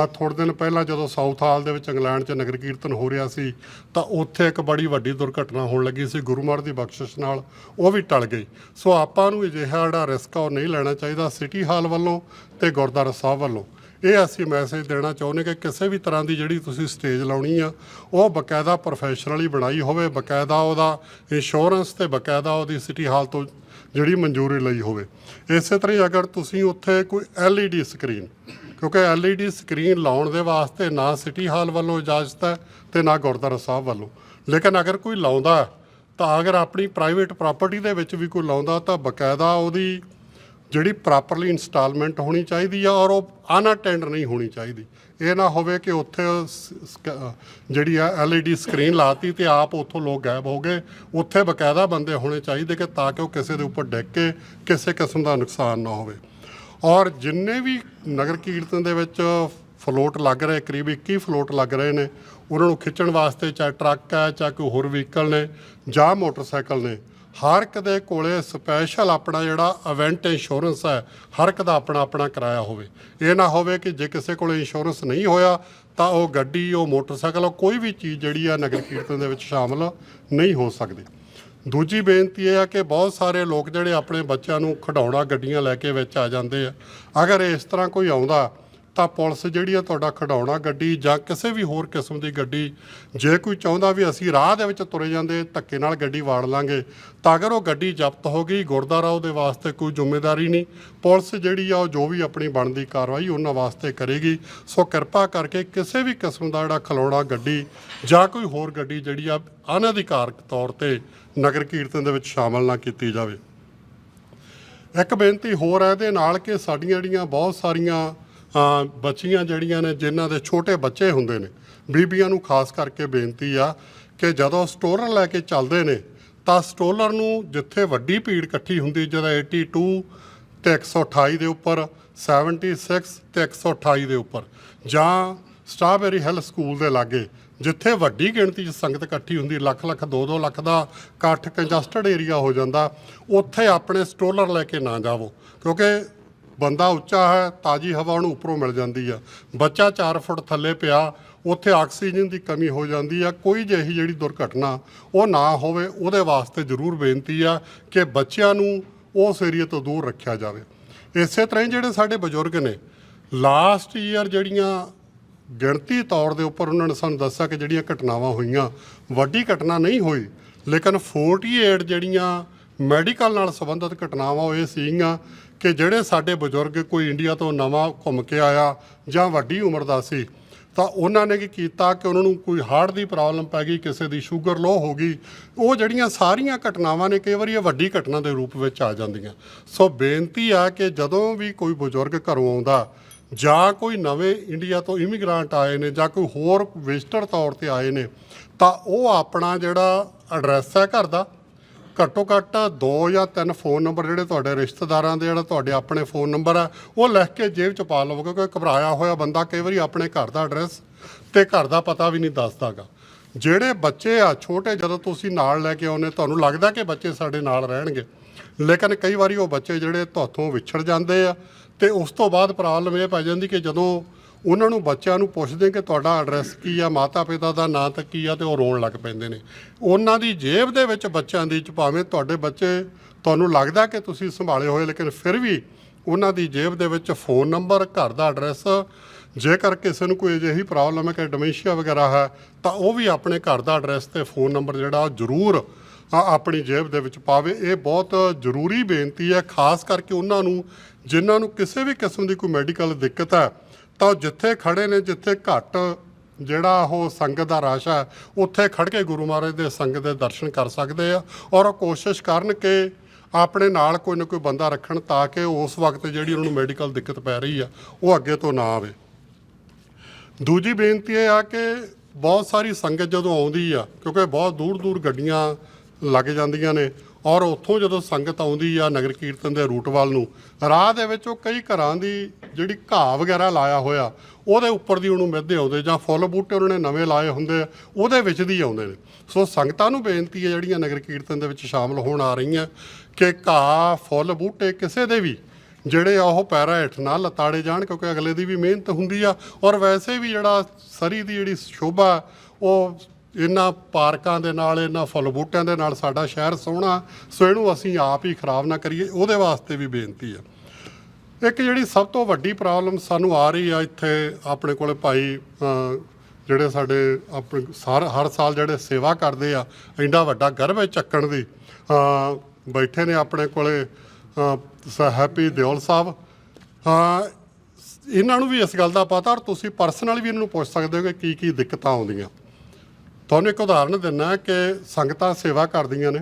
ਅ, ਥੋੜ੍ਹੇ ਦਿਨ ਪਹਿਲਾਂ ਜਦੋਂ ਸਾਊਥ ਹਾਲ ਦੇ ਵਿੱਚ ਇੰਗਲੈਂਡ 'ਚ ਨਗਰ ਕੀਰਤਨ ਹੋ ਰਿਹਾ ਸੀ ਤਾਂ ਉੱਥੇ ਇੱਕ ਬੜੀ ਵੱਡੀ ਦੁਰਘਟਨਾ ਹੋਣ ਲੱਗੀ ਸੀ। ਗੁਰੂ ਮਹਾਰਾਜ ਦੀ ਬਖਸ਼ਿਸ਼ ਨਾਲ ਉਹ ਵੀ ਟਲ ਗਈ। ਸੋ ਆਪਾਂ ਨੂੰ ਅਜਿਹਾ ਜਿਹੜਾ ਰਿਸਕ ਆ ਉਹ ਨਹੀਂ ਲੈਣਾ ਚਾਹੀਦਾ ਸਿਟੀ ਹਾਲ ਵੱਲੋਂ ਤੇ ਗੁਰਦੁਆਰਾ ਸਾਹਿਬ ਵੱਲੋਂ। ਇਹ ਅਸੀਂ ਮੈਸੇਜ ਦੇਣਾ ਚਾਹੁੰਦੇ ਕਿ ਕਿਸੇ ਵੀ ਤਰ੍ਹਾਂ ਦੀ ਜਿਹੜੀ ਤੁਸੀਂ ਸਟੇਜ ਲਾਉਣੀ ਆ, ਉਹ ਬਕਾਇਦਾ ਪ੍ਰੋਫੈਸ਼ਨਲੀ ਬਣਾਈ ਹੋਵੇ, ਬਕਾਇਦਾ ਉਹਦਾ ਇੰਸ਼ੋਰੈਂਸ ਤੇ ਬਕਾਇਦਾ ਉਹਦੀ ਸਿਟੀ ਹਾਲ ਤੋਂ ਜਿਹੜੀ ਮਨਜ਼ੂਰੀ ਲਈ ਹੋਵੇ। ਇਸੇ ਤਰ੍ਹਾਂ ਹੀ ਅਗਰ ਤੁਸੀਂ ਉੱਥੇ ਕੋਈ LED ਸਕਰੀਨ ਕਿਉਂਕਿ LED ਸਕਰੀਨ ਲਾਉਣ ਦੇ ਵਾਸਤੇ ਨਾ ਸਿਟੀ ਹਾਲ ਵੱਲੋਂ ਇਜਾਜ਼ਤ ਹੈ ਤੇ ਨਾ ਗੁਰਦੁਆਰਾ ਸਾਹਿਬ ਵੱਲੋਂ। ਲੇਕਿਨ ਅਗਰ ਕੋਈ ਲਾਉਂਦਾ ਤਾਂ ਅਗਰ ਆਪਣੀ ਪ੍ਰਾਈਵੇਟ ਪ੍ਰਾਪਰਟੀ ਦੇ ਵਿੱਚ ਵੀ ਕੋਈ ਲਾਉਂਦਾ ਤਾਂ ਬਕਾਇਦਾ ਉਹਦੀ ਜਿਹੜੀ ਪ੍ਰੋਪਰਲੀ ਇਨਸਟਾਲਮੈਂਟ ਹੋਣੀ ਚਾਹੀਦੀ ਆ ਔਰ ਉਹ ਅਨਅਟੈਂਡ ਨਹੀਂ ਹੋਣੀ ਚਾਹੀਦੀ। ਇਹ ਨਾ ਹੋਵੇ ਕਿ ਉੱਥੇ ਉਹ ਸ- ਸਕ- ਅ, ਜਿਹੜੀ ਆ LED ਸਕਰੀਨ ਲਾਤੀ ਤੇ ਆਪ ਉੱਥੋਂ ਲੋਕ ਗਾਇਬ ਹੋ ਗਏ। ਉੱਥੇ ਬਕਾਇਦਾ ਬੰਦੇ ਹੋਣੇ ਚਾਹੀਦੇ ਕਿ ਤਾਂ ਕਿ ਉਹ ਕਿਸੇ ਦੇ ਉੱਪਰ ਡਿੱਗ ਕੇ ਕਿਸੇ ਕਿਸਮ ਦਾ ਨੁਕਸਾਨ ਨਾ ਹੋਵੇ। ਔਰ ਜਿੰਨੇ ਵੀ ਨਗਰ ਕੀਰਤਨ ਦੇ ਵਿੱਚ ਫਲੋਟ ਲੱਗ ਰਹੇ ਕਰੀਬ 21 ਫਲੋਟ ਲੱਗ ਰਹੇ ਨੇ ਉਹਨਾਂ ਨੂੰ ਖਿੱਚਣ ਵਾਸਤੇ ਚਾਹੇ ਟਰੱਕ ਹੈ ਚਾਹੇ ਕੋਈ ਹੋਰ ਵਹੀਕਲ ਨੇ ਜਾਂ ਮੋਟਰਸਾਈਕਲ ਨੇ ਹਰ ਇੱਕ ਦੇ ਕੋਲੇ ਸਪੈਸ਼ਲ ਆਪਣਾ ਜਿਹੜਾ ਇਵੈਂਟ ਇੰਸ਼ੋਰੈਂਸ ਹੈ, ਹਰ ਇੱਕ ਦਾ ਆਪਣਾ ਆਪਣਾ ਕਿਰਾਇਆ ਹੋਵੇ। ਇਹ ਨਾ ਹੋਵੇ ਕਿ ਜੇ ਕਿਸੇ ਕੋਲੇ ਇੰਸ਼ੋਰੈਂਸ ਨਹੀਂ ਹੋਇਆ, ਤਾਂ ਉਹ ਗੱਡੀ, ਉਹ ਮੋਟਰਸਾਈਕਲ, ਉਹ ਕੋਈ ਵੀ ਚੀਜ਼ ਜਿਹੜੀ ਆ ਨਗਰ ਕੀਰਤਨ ਦੇ ਵਿੱਚ ਸ਼ਾਮਲ ਨਹੀਂ ਹੋ ਸਕਦੀ। ਦੂਜੀ ਬੇਨਤੀ ਇਹ ਆ ਕਿ ਬਹੁਤ ਸਾਰੇ ਲੋਕ ਜਿਹੜੇ ਆਪਣੇ ਬੱਚਿਆਂ ਨੂੰ ਖਿਡੌਣਾ ਗੱਡੀਆਂ ਲੈ ਕੇ ਵਿੱਚ ਆ ਜਾਂਦੇ ਆ। ਅਗਰ ਇਸ ਤਰ੍ਹਾਂ ਕੋਈ ਆਉਂਦਾ ਤਾਂ ਪੁਲਿਸ ਜਿਹੜੀ ਆ ਤੁਹਾਡਾ ਖਿਡੌਣਾ ਗੱਡੀ ਜਾਂ ਕਿਸੇ ਵੀ ਹੋਰ ਕਿਸਮ ਦੀ ਗੱਡੀ, ਜੇ ਕੋਈ ਚਾਹੁੰਦਾ ਵੀ ਅਸੀਂ ਰਾਹ ਦੇ ਵਿੱਚ ਤੁਰੇ ਜਾਂਦੇ, ਧੱਕੇ ਨਾਲ ਗੱਡੀ ਵਾੜ ਲਾਂਗੇ, ਤਾਂ ਅਗਰ ਉਹ ਗੱਡੀ ਜ਼ਬਤ ਹੋ ਗਈ, ਗੁਰਦੁਆਰਾ ਉਹਦੇ ਵਾਸਤੇ ਕੋਈ ਜ਼ਿੰਮੇਵਾਰੀ ਨਹੀਂ। ਪੁਲਿਸ ਜਿਹੜੀ ਆ ਉਹ ਜੋ ਵੀ ਆਪਣੀ ਬਣਦੀ ਕਾਰਵਾਈ ਉਹਨਾਂ ਵਾਸਤੇ ਕਰੇਗੀ। ਸੋ ਕਿਰਪਾ ਕਰਕੇ ਕਿਸੇ ਵੀ ਕਿਸਮ ਦਾ ਜਿਹੜਾ ਖਿਡੌਣਾ ਗੱਡੀ ਜਾਂ ਕੋਈ ਹੋਰ ਗੱਡੀ ਜਿਹੜੀ ਆ ਅਨਅਧਿਕਾਰਕ ਤੌਰ ਤੇ ਨਗਰ ਕੀਰਤਨ ਦੇ ਵਿੱਚ ਸ਼ਾਮਲ ਨਾ ਕੀਤੀ ਜਾਵੇ। ਇੱਕ ਬੇਨਤੀ ਹੋਰ ਹੈ, ਇਹਦੇ ਨਾਲ ਕਿ ਸਾਡੀਆਂ ਜਿਹੜੀਆਂ ਬਹੁਤ ਸਾਰੀਆਂ ਬੱਚੀਆਂ ਜਿਹੜੀਆਂ ਨੇ, ਜਿਨ੍ਹਾਂ ਦੇ ਛੋਟੇ ਬੱਚੇ ਹੁੰਦੇ ਨੇ, ਬੀਬੀਆਂ ਨੂੰ ਖਾਸ ਕਰਕੇ ਬੇਨਤੀ ਆ ਕਿ ਜਦੋਂ ਸਟੋਲਰ ਲੈ ਕੇ ਚੱਲਦੇ ਨੇ, ਤਾਂ ਸਟੋਲਰ ਨੂੰ ਜਿੱਥੇ ਵੱਡੀ ਭੀੜ ਇਕੱਠੀ ਹੁੰਦੀ ਜਿਹਦਾ 82 ਤੇ 128 ਦੇ ਉੱਪਰ 76 ਤੇ 128 ਦੇ ਉੱਪਰ, ਜਾਂ ਸਟ੍ਰਾਬੇਰੀ ਹਿੱਲ ਸਕੂਲ ਦੇ ਲਾਗੇ, ਜਿੱਥੇ ਵੱਡੀ ਗਿਣਤੀ 'ਚ ਸੰਗਤ ਇਕੱਠੀ ਹੁੰਦੀ, ਲੱਖ ਲੱਖ 2-2 ਲੱਖ ਦਾ ਇਕੱਠ ਕੰਜਸਟਡ ਏਰੀਆ ਹੋ ਜਾਂਦਾ, ਉੱਥੇ ਆਪਣੇ ਸਟੋਲਰ ਲੈ ਕੇ ਨਾ ਜਾਵੋ, ਕਿਉਂਕਿ ਬੰਦਾ ਉੱਚਾ ਹੈ, ਤਾਜੀ ਹਵਾ ਉਹਨੂੰ ਉੱਪਰੋਂ ਮਿਲ ਜਾਂਦੀ ਆ। ਬੱਚਾ 4 ਫੁੱਟ ਥੱਲੇ ਪਿਆ, ਉੱਥੇ ਆਕਸੀਜਨ ਦੀ ਕਮੀ ਹੋ ਜਾਂਦੀ ਆ, ਕੋਈ ਜਿਹੀ ਜਿਹੜੀ ਦੁਰਘਟਨਾ ਉਹ ਨਾ ਹੋਵੇ, ਉਹਦੇ ਵਾਸਤੇ ਜ਼ਰੂਰ ਬੇਨਤੀ ਆ ਕਿ ਬੱਚਿਆਂ ਨੂੰ ਉਸ ਏਰੀਆ ਤੋਂ ਦੂਰ ਰੱਖਿਆ ਜਾਵੇ। ਇਸੇ ਤਰ੍ਹਾਂ ਹੀ ਜਿਹੜੇ ਸਾਡੇ ਬਜ਼ੁਰਗ ਨੇ ਲਾਸਟ ਈਅਰ ਜਿਹੜੀਆਂ ਗਿਣਤੀ ਤੌਰ ਦੇ ਉੱਪਰ ਉਹਨਾਂ ਨੇ ਸਾਨੂੰ ਦੱਸਿਆ ਕਿ ਜਿਹੜੀਆਂ ਘਟਨਾਵਾਂ ਹੋਈਆਂ, ਵੱਡੀ ਘਟਨਾ ਨਹੀਂ ਹੋਈ, ਲੇਕਿਨ 48 ਜਿਹੜੀਆਂ ਮੈਡੀਕਲ ਨਾਲ ਸੰਬੰਧਿਤ ਘਟਨਾਵਾਂ ਉਹ ਇਹ ਸੀਗੀਆਂ ਕਿ ਜਿਹੜੇ ਸਾਡੇ ਬਜ਼ੁਰਗ ਕੋਈ ਇੰਡੀਆ ਤੋਂ ਨਵਾਂ ਘੁੰਮ ਕੇ ਆਇਆ ਜਾਂ ਵੱਡੀ ਉਮਰ ਦਾ ਸੀ, ਤਾਂ ਉਹਨਾਂ ਨੇ ਕੀ ਕੀਤਾ ਕਿ ਉਹਨਾਂ ਨੂੰ ਕੋਈ ਹਾਰਟ ਦੀ ਪ੍ਰੋਬਲਮ ਪੈ ਗਈ, ਕਿਸੇ ਦੀ ਸ਼ੂਗਰ ਲੋ ਹੋ ਗਈ। ਉਹ ਜਿਹੜੀਆਂ ਸਾਰੀਆਂ ਘਟਨਾਵਾਂ ਨੇ, ਕਈ ਵਾਰੀ ਇਹ ਵੱਡੀ ਘਟਨਾ ਦੇ ਰੂਪ ਵਿੱਚ ਆ ਜਾਂਦੀਆਂ। ਸੋ ਬੇਨਤੀ ਆ ਕਿ ਜਦੋਂ ਵੀ ਕੋਈ ਬਜ਼ੁਰਗ ਘਰੋਂ ਆਉਂਦਾ, ਜਾਂ ਕੋਈ ਨਵੇਂ ਇੰਡੀਆ ਤੋਂ ਇਮੀਗ੍ਰਾਂਟ ਆਏ ਨੇ, ਜਾਂ ਕੋਈ ਹੋਰ ਵਿਜ਼ਟਰ ਤੌਰ ਤੇ ਆਏ ਨੇ, ਤਾਂ ਉਹ ਆਪਣਾ ਜਿਹੜਾ ਐਡਰੈਸ ਹੈ ਘਰ ਦਾ ਘੱਟੋ ਘੱਟ ਦੋ ਜਾਂ ਤਿੰਨ ਫੋਨ ਨੰਬਰ ਜਿਹੜੇ ਤੁਹਾਡੇ ਰਿਸ਼ਤੇਦਾਰਾਂ ਦੇ, ਜਿਹੜਾ ਤੁਹਾਡੇ ਆਪਣੇ ਫੋਨ ਨੰਬਰ ਆ, ਉਹ ਲਿਖ ਕੇ ਜੇਬ 'ਚ ਪਾ ਲਵੋ ਕਿਉਂਕਿ ਘਬਰਾਇਆ ਹੋਇਆ ਬੰਦਾ ਕਈ ਵਾਰੀ ਆਪਣੇ ਘਰ ਦਾ ਐਡਰੈਸ ਤੇ ਘਰ ਦਾ ਪਤਾ ਵੀ ਨਹੀਂ ਦੱਸਦਾਗਾ। ਜਿਹੜੇ ਬੱਚੇ ਆ, ਛੋਟੇ ਜਦੋਂ ਤੁਸੀਂ ਨਾਲ ਲੈ ਕੇ ਆਉਨੇ ਤੁਹਾਨੂੰ ਲੱਗਦਾ ਕਿ ਬੱਚੇ ਸਾਡੇ ਨਾਲ ਰਹਿਣਗੇ, ਲੇਕਿਨ ਕਈ ਵਾਰੀ ਉਹ ਬੱਚੇ ਜਿਹੜੇ ਤੁਹਾਥੋਂ ਵਿਛੜ ਜਾਂਦੇ ਆ ਤੇ ਉਸ ਤੋਂ ਬਾਅਦ ਪ੍ਰੋਬਲਮ ਇਹ ਪੈ ਜਾਂਦੀ ਕਿ ਜਦੋਂ ਉਹਨਾਂ ਨੂੰ ਬੱਚਿਆਂ ਨੂੰ ਪੁੱਛਦੇ ਕਿ ਤੁਹਾਡਾ ਐਡਰੈਸ ਕੀ ਆ ਮਾਤਾ ਪਿਤਾ ਦਾ ਨਾਂ ਤਾਂ ਕੀ ਆ ਤੇ ਉਹ ਰੋਣ ਲੱਗ ਪੈਂਦੇ ਨੇ। ਉਹਨਾਂ ਦੀ ਜੇਬ ਦੇ ਵਿੱਚ ਬੱਚਿਆਂ ਦੀ ਚ ਭਾਵੇਂ ਤੁਹਾਡੇ ਬੱਚੇ ਤੁਹਾਨੂੰ ਲੱਗਦਾ ਕਿ ਤੁਸੀਂ ਸੰਭਾਲੇ ਹੋਏ, ਲੇਕਿਨ ਫਿਰ ਵੀ ਉਹਨਾਂ ਦੀ ਜੇਬ ਦੇ ਵਿੱਚ ਫੋਨ ਨੰਬਰ ਘਰ ਦਾ ਐਡਰੈਸ ਜੇਕਰ ਕਿਸੇ ਨੂੰ ਕੋਈ ਅਜਿਹੀ ਪ੍ਰੋਬਲਮ ਹੈ ਕਿ ਡਿਮੈਂਸ਼ੀਆ ਵਗੈਰਾ ਹੈ, ਤਾਂ ਉਹ ਵੀ ਆਪਣੇ ਘਰ ਦਾ ਐਡਰੈਸ ਤੇ ਫੋਨ ਨੰਬਰ ਜਿਹੜਾ ਉਹ ਜ਼ਰੂਰ ਆਪਣੀ ਜੇਬ ਦੇ ਵਿੱਚ ਪਾਵੇ। ਇਹ ਬਹੁਤ ਜ਼ਰੂਰੀ ਬੇਨਤੀ ਹੈ, ਖਾਸ ਕਰਕੇ ਉਹਨਾਂ ਨੂੰ, ਜਿਨ੍ਹਾਂ ਨੂੰ ਕਿਸੇ ਵੀ ਕਿਸਮ ਦੀ ਕੋਈ ਮੈਡੀਕਲ ਦਿੱਕਤ ਹੈ ਤਾਂ ਉਹ ਜਿੱਥੇ ਖੜੇ ਨੇ, ਜਿੱਥੇ ਘੱਟ ਜਿਹੜਾ ਉਹ ਸੰਗਤ ਦਾ ਰਸ਼ ਹੈ, ਉੱਥੇ ਖੜ ਕੇ ਗੁਰੂ ਮਹਾਰਾਜ ਦੇ ਸੰਗਤ ਦੇ ਦਰਸ਼ਨ ਕਰ ਸਕਦੇ ਆ ਔਰ ਉਹ ਕੋਸ਼ਿਸ਼ ਕਰਨ ਕਿ ਆਪਣੇ ਨਾਲ ਕੋਈ ਨਾ ਕੋਈ ਬੰਦਾ ਰੱਖਣ ਤਾਂ ਕਿ ਉਸ ਵਕਤ ਜਿਹੜੀ ਉਹਨਾਂ ਨੂੰ ਮੈਡੀਕਲ ਦਿੱਕਤ ਪੈ ਰਹੀ ਆ, ਉਹ ਅੱਗੇ ਤੋਂ ਨਾ ਆਵੇ। ਦੂਜੀ ਬੇਨਤੀ ਇਹ ਆ ਕਿ ਬਹੁਤ ਸਾਰੀ ਸੰਗਤ ਜਦੋਂ ਆਉਂਦੀ ਆ, ਕਿਉਂਕਿ ਬਹੁਤ ਦੂਰ ਦੂਰ ਗੱਡੀਆਂ ਲੱਗ ਜਾਂਦੀਆਂ ਨੇ ਔਰ ਉੱਥੋਂ ਜਦੋਂ ਸੰਗਤ ਆਉਂਦੀ ਆ ਨਗਰ ਕੀਰਤਨ ਦੇ ਰੂਟ ਵੱਲ ਨੂੰ, ਰਾਹ ਦੇ ਵਿੱਚ ਉਹ ਕਈ ਘਰਾਂ ਦੀ ਜਿਹੜੀ ਘਾਹ ਵਗੈਰਾ ਲਾਇਆ ਹੋਇਆ, ਉਹਦੇ ਉੱਪਰ ਦੀ ਉਹਨੂੰ ਮਿੱਧੇ ਆਉਂਦੇ ਜਾਂ ਫੁੱਲ ਬੂਟੇ ਉਹਨਾਂ ਨੇ ਨਵੇਂ ਲਾਏ ਹੁੰਦੇ ਆ, ਉਹਦੇ ਵਿੱਚ ਦੀ ਆਉਂਦੇ ਨੇ। ਸੋ ਸੰਗਤਾਂ ਨੂੰ ਬੇਨਤੀ ਹੈ ਜਿਹੜੀਆਂ ਨਗਰ ਕੀਰਤਨ ਦੇ ਵਿੱਚ ਸ਼ਾਮਲ ਹੋਣ ਆ ਰਹੀਆਂ, ਕਿ ਘਾਹ, ਫੁੱਲ ਬੂਟੇ ਕਿਸੇ ਦੇ ਵੀ, ਜਿਹੜੇ ਆ ਉਹ ਪੈਰਾਂ ਹੇਠ ਨਾ ਲਤਾੜੇ ਜਾਣ, ਕਿਉਂਕਿ ਅਗਲੇ ਦੀ ਵੀ ਮਿਹਨਤ ਹੁੰਦੀ ਆ, ਔਰ ਵੈਸੇ ਵੀ ਜਿਹੜਾ ਸਰੀ ਦੀ ਜਿਹੜੀ ਸ਼ੋਭਾ, ਉਹ ਇਹਨਾਂ ਪਾਰਕਾਂ ਦੇ ਨਾਲ, ਇਹਨਾਂ ਫੁੱਲ ਬੂਟਿਆਂ ਦੇ ਨਾਲ ਸਾਡਾ ਸ਼ਹਿਰ ਸੋਹਣਾ, ਸੋ ਇਹਨੂੰ ਅਸੀਂ ਆਪ ਹੀ ਖਰਾਬ ਨਾ ਕਰੀਏ, ਉਹਦੇ ਵਾਸਤੇ ਵੀ ਬੇਨਤੀ ਆ ਇੱਕ ਜਿਹੜੀ ਸਭ ਤੋਂ ਵੱਡੀ ਪ੍ਰੋਬਲਮ ਸਾਨੂੰ ਆ ਰਹੀ ਆ ਇੱਥੇ ਆਪਣੇ ਕੋਲੇ ਭਾਈ ਜਿਹੜੇ ਸਾਡੇ ਆਪਣੇ ਸਾਰ, ਹਰ ਸਾਲ ਜਿਹੜੇ ਸੇਵਾ ਕਰਦੇ ਆ, ਇੰਨਾ ਵੱਡਾ ਗਰਭ ਹੈ ਚੱਕਣ ਦੀ। ਬੈਠੇ ਨੇ ਆਪਣੇ ਕੋਲੇ ਹੈਪੀ ਦਿਓਲ ਸਾਹਿਬ। ਹਾਂ ਇਹਨਾਂ ਨੂੰ ਵੀ ਇਸ ਗੱਲ ਦਾ ਪਤਾ, ਔਰ ਤੁਸੀਂ ਪਰਸਨਲ ਵੀ ਇਹਨਾਂ ਨੂੰ ਪੁੱਛ ਸਕਦੇ ਹੋ ਕਿ ਕੀ ਕੀ ਦਿੱਕਤਾਂ ਆਉਂਦੀਆਂ। ਤੁਹਾਨੂੰ ਇੱਕ ਉਦਾਹਰਨ ਦਿੰਨਾ ਕਿ ਸੰਗਤਾਂ ਸੇਵਾ ਕਰਦੀਆਂ ਨੇ।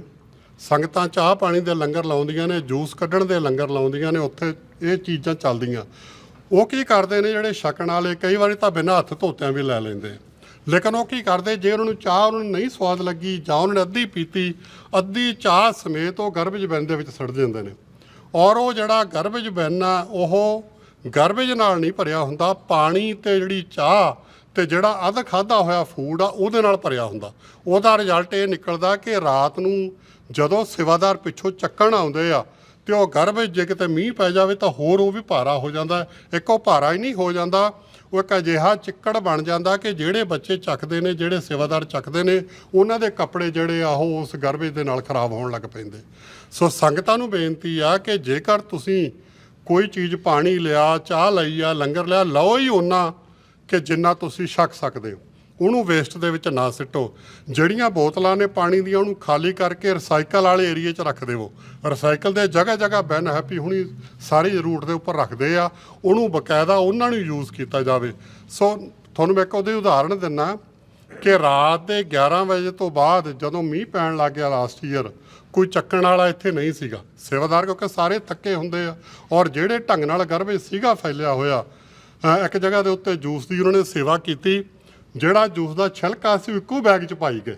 ਸੰਗਤਾਂ ਚਾਹ ਪਾਣੀ ਦੇ ਲੰਗਰ ਲਾਉਂਦੀਆਂ ਨੇ, ਜੂਸ ਕੱਢਣ ਦੇ ਲੰਗਰ ਲਾਉਂਦੀਆਂ ਨੇ, ਉੱਥੇ ਇਹ ਚੀਜ਼ਾਂ ਚੱਲਦੀਆਂ। ਉਹ ਕੀ ਕਰਦੇ ਨੇ ਜਿਹੜੇ ਛਕਣ ਵਾਲੇ, ਕਈ ਵਾਰੀ ਤਾਂ ਬਿਨਾਂ ਹੱਥ ਧੋਤਿਆਂ ਵੀ ਲੈ ਲੈਂਦੇ। ਲੇਕਿਨ ਉਹ ਕੀ ਕਰਦੇ, ਜੇ ਉਹਨਾਂ ਨੂੰ ਚਾਹ, ਉਹਨਾਂ ਨੂੰ ਨਹੀਂ ਸਵਾਦ ਲੱਗੀ, ਜਾਂ ਉਹਨਾਂ ਨੇ ਅੱਧੀ ਪੀਤੀ, ਅੱਧੀ ਚਾਹ ਸਮੇਤ ਉਹ ਗਰਭਜ ਬਿੰਦ ਦੇ ਵਿੱਚ ਸੜ ਜਾਂਦੇ ਨੇ। ਔਰ ਉਹ ਜਿਹੜਾ ਗਰਭਜ ਬਿੰਨ ਆ, ਉਹ ਗਰਭਜ ਨਾਲ ਨਹੀਂ ਭਰਿਆ ਹੁੰਦਾ। ਪਾਣੀ ਤੇ ਜਿਹੜੀ ਚਾਹ ਤੇ ਜਿਹੜਾ ਅੱਧ ਖਾਦਾ ਹੋਇਆ ਫੂਡ ਆ, ਉਹਦੇ ਨਾਲ ਭਰਿਆ ਹੁੰਦਾ। ਉਹਦਾ ਰਿਜ਼ਲਟ ਇਹ ਨਿਕਲਦਾ ਕਿ ਰਾਤ ਨੂੰ ਜਦੋਂ ਸੇਵਾਦਾਰ ਪਿੱਛੋਂ ਚੱਕਣ ਆਉਂਦੇ ਆ ਤੇ ਉਹ ਗਰਭ ਜੇ ਕਿਤੇ ਮੀਂਹ ਪੈ ਜਾਵੇ ਤਾਂ ਹੋਰ ਉਹ ਵੀ ਭਾਰਾ ਹੋ ਜਾਂਦਾ। ਇੱਕ ਉਹ ਭਾਰਾ ਹੀ ਨਹੀਂ ਹੋ ਜਾਂਦਾ, ਉਹ ਇੱਕ ਅਜਿਹਾ ਚਿੱਕੜ ਬਣ ਜਾਂਦਾ ਕਿ ਜਿਹੜੇ ਬੱਚੇ ਚੱਕਦੇ ਨੇ, ਜਿਹੜੇ ਸੇਵਾਦਾਰ ਚੱਕਦੇ ਨੇ, ਉਹਨਾਂ ਦੇ ਕੱਪੜੇ ਜਿਹੜੇ ਆ ਉਹ ਉਸ ਗਰਭੇ ਦੇ ਨਾਲ ਖਰਾਬ ਹੋਣ ਲੱਗ ਪੈਂਦੇ। ਸੋ ਸੰਗਤਾਂ ਨੂੰ ਬੇਨਤੀ ਆ ਕਿ ਜੇਕਰ ਤੁਸੀਂ ਕੋਈ ਚੀਜ਼ ਪਾਣੀ ਲਿਆ, ਚਾਹ ਲਈ ਆ, ਲੰਗਰ ਲਿਆ, ਲਓ ਹੀ ਉਹਨਾਂ ਕਿ ਜਿੰਨਾ ਤੁਸੀਂ ਛਕ ਸਕਦੇ ਹੋ। ਉਹਨੂੰ ਵੇਸਟ ਦੇ ਵਿੱਚ ਨਾ ਸਿੱਟੋ। ਜਿਹੜੀਆਂ ਬੋਤਲਾਂ ਨੇ ਪਾਣੀ ਦੀਆਂ, ਉਹਨੂੰ ਖਾਲੀ ਕਰਕੇ ਰਿਸਾਈਕਲ ਵਾਲੇ ਏਰੀਏ 'ਚ ਰੱਖ ਦੇਵੋ। ਰਿਸਾਈਕਲ ਦੇ ਜਗ੍ਹਾ ਜਗ੍ਹਾ ਬੈਨ ਹੈਪੀ ਹੁਣੀ ਸਾਰੀ ਰੂਟ ਦੇ ਉੱਪਰ ਰੱਖਦੇ ਆ। ਉਹਨੂੰ ਬਕਾਇਦਾ ਉਹਨਾਂ ਨੂੰ ਯੂਜ਼ ਕੀਤਾ ਜਾਵੇ। ਸੋ ਤੁਹਾਨੂੰ ਮੈਂ ਇੱਕ ਉਹਦੇ ਉਦਾਹਰਣ ਦਿੰਨਾ ਕਿ ਰਾਤ ਦੇ 11 ਵਜੇ ਤੋਂ ਬਾਅਦ ਜਦੋਂ ਮੀਂਹ ਪੈਣ ਲੱਗ ਗਿਆ ਲਾਸਟ ਈਅਰ ਕੋਈ ਚੱਕਣ ਵਾਲਾ ਇੱਥੇ ਨਹੀਂ ਸੀਗਾ। ਸੇਵਾਦਾਰ ਕਿਉਂਕਿ ਸਾਰੇ ਥੱਕੇ ਹੁੰਦੇ ਆ। ਔਰ ਜਿਹੜੇ ਢੰਗ ਨਾਲ ਗਰਭੇ ਸੀਗਾ ਫੈਲਿਆ ਹੋਇਆ ਇੱਕ ਜਗ੍ਹਾ ਦੇ ਉੱਤੇ ਜੂਸ ਦੀ ਉਹਨਾਂ ਨੇ ਸੇਵਾ ਕੀਤੀ, ਜਿਹੜਾ ਜੂਸ ਦਾ ਛਿਲਕਾ ਸੀ ਇੱਕੋ ਬੈਗ 'ਚ ਪਾਈ ਗਏ।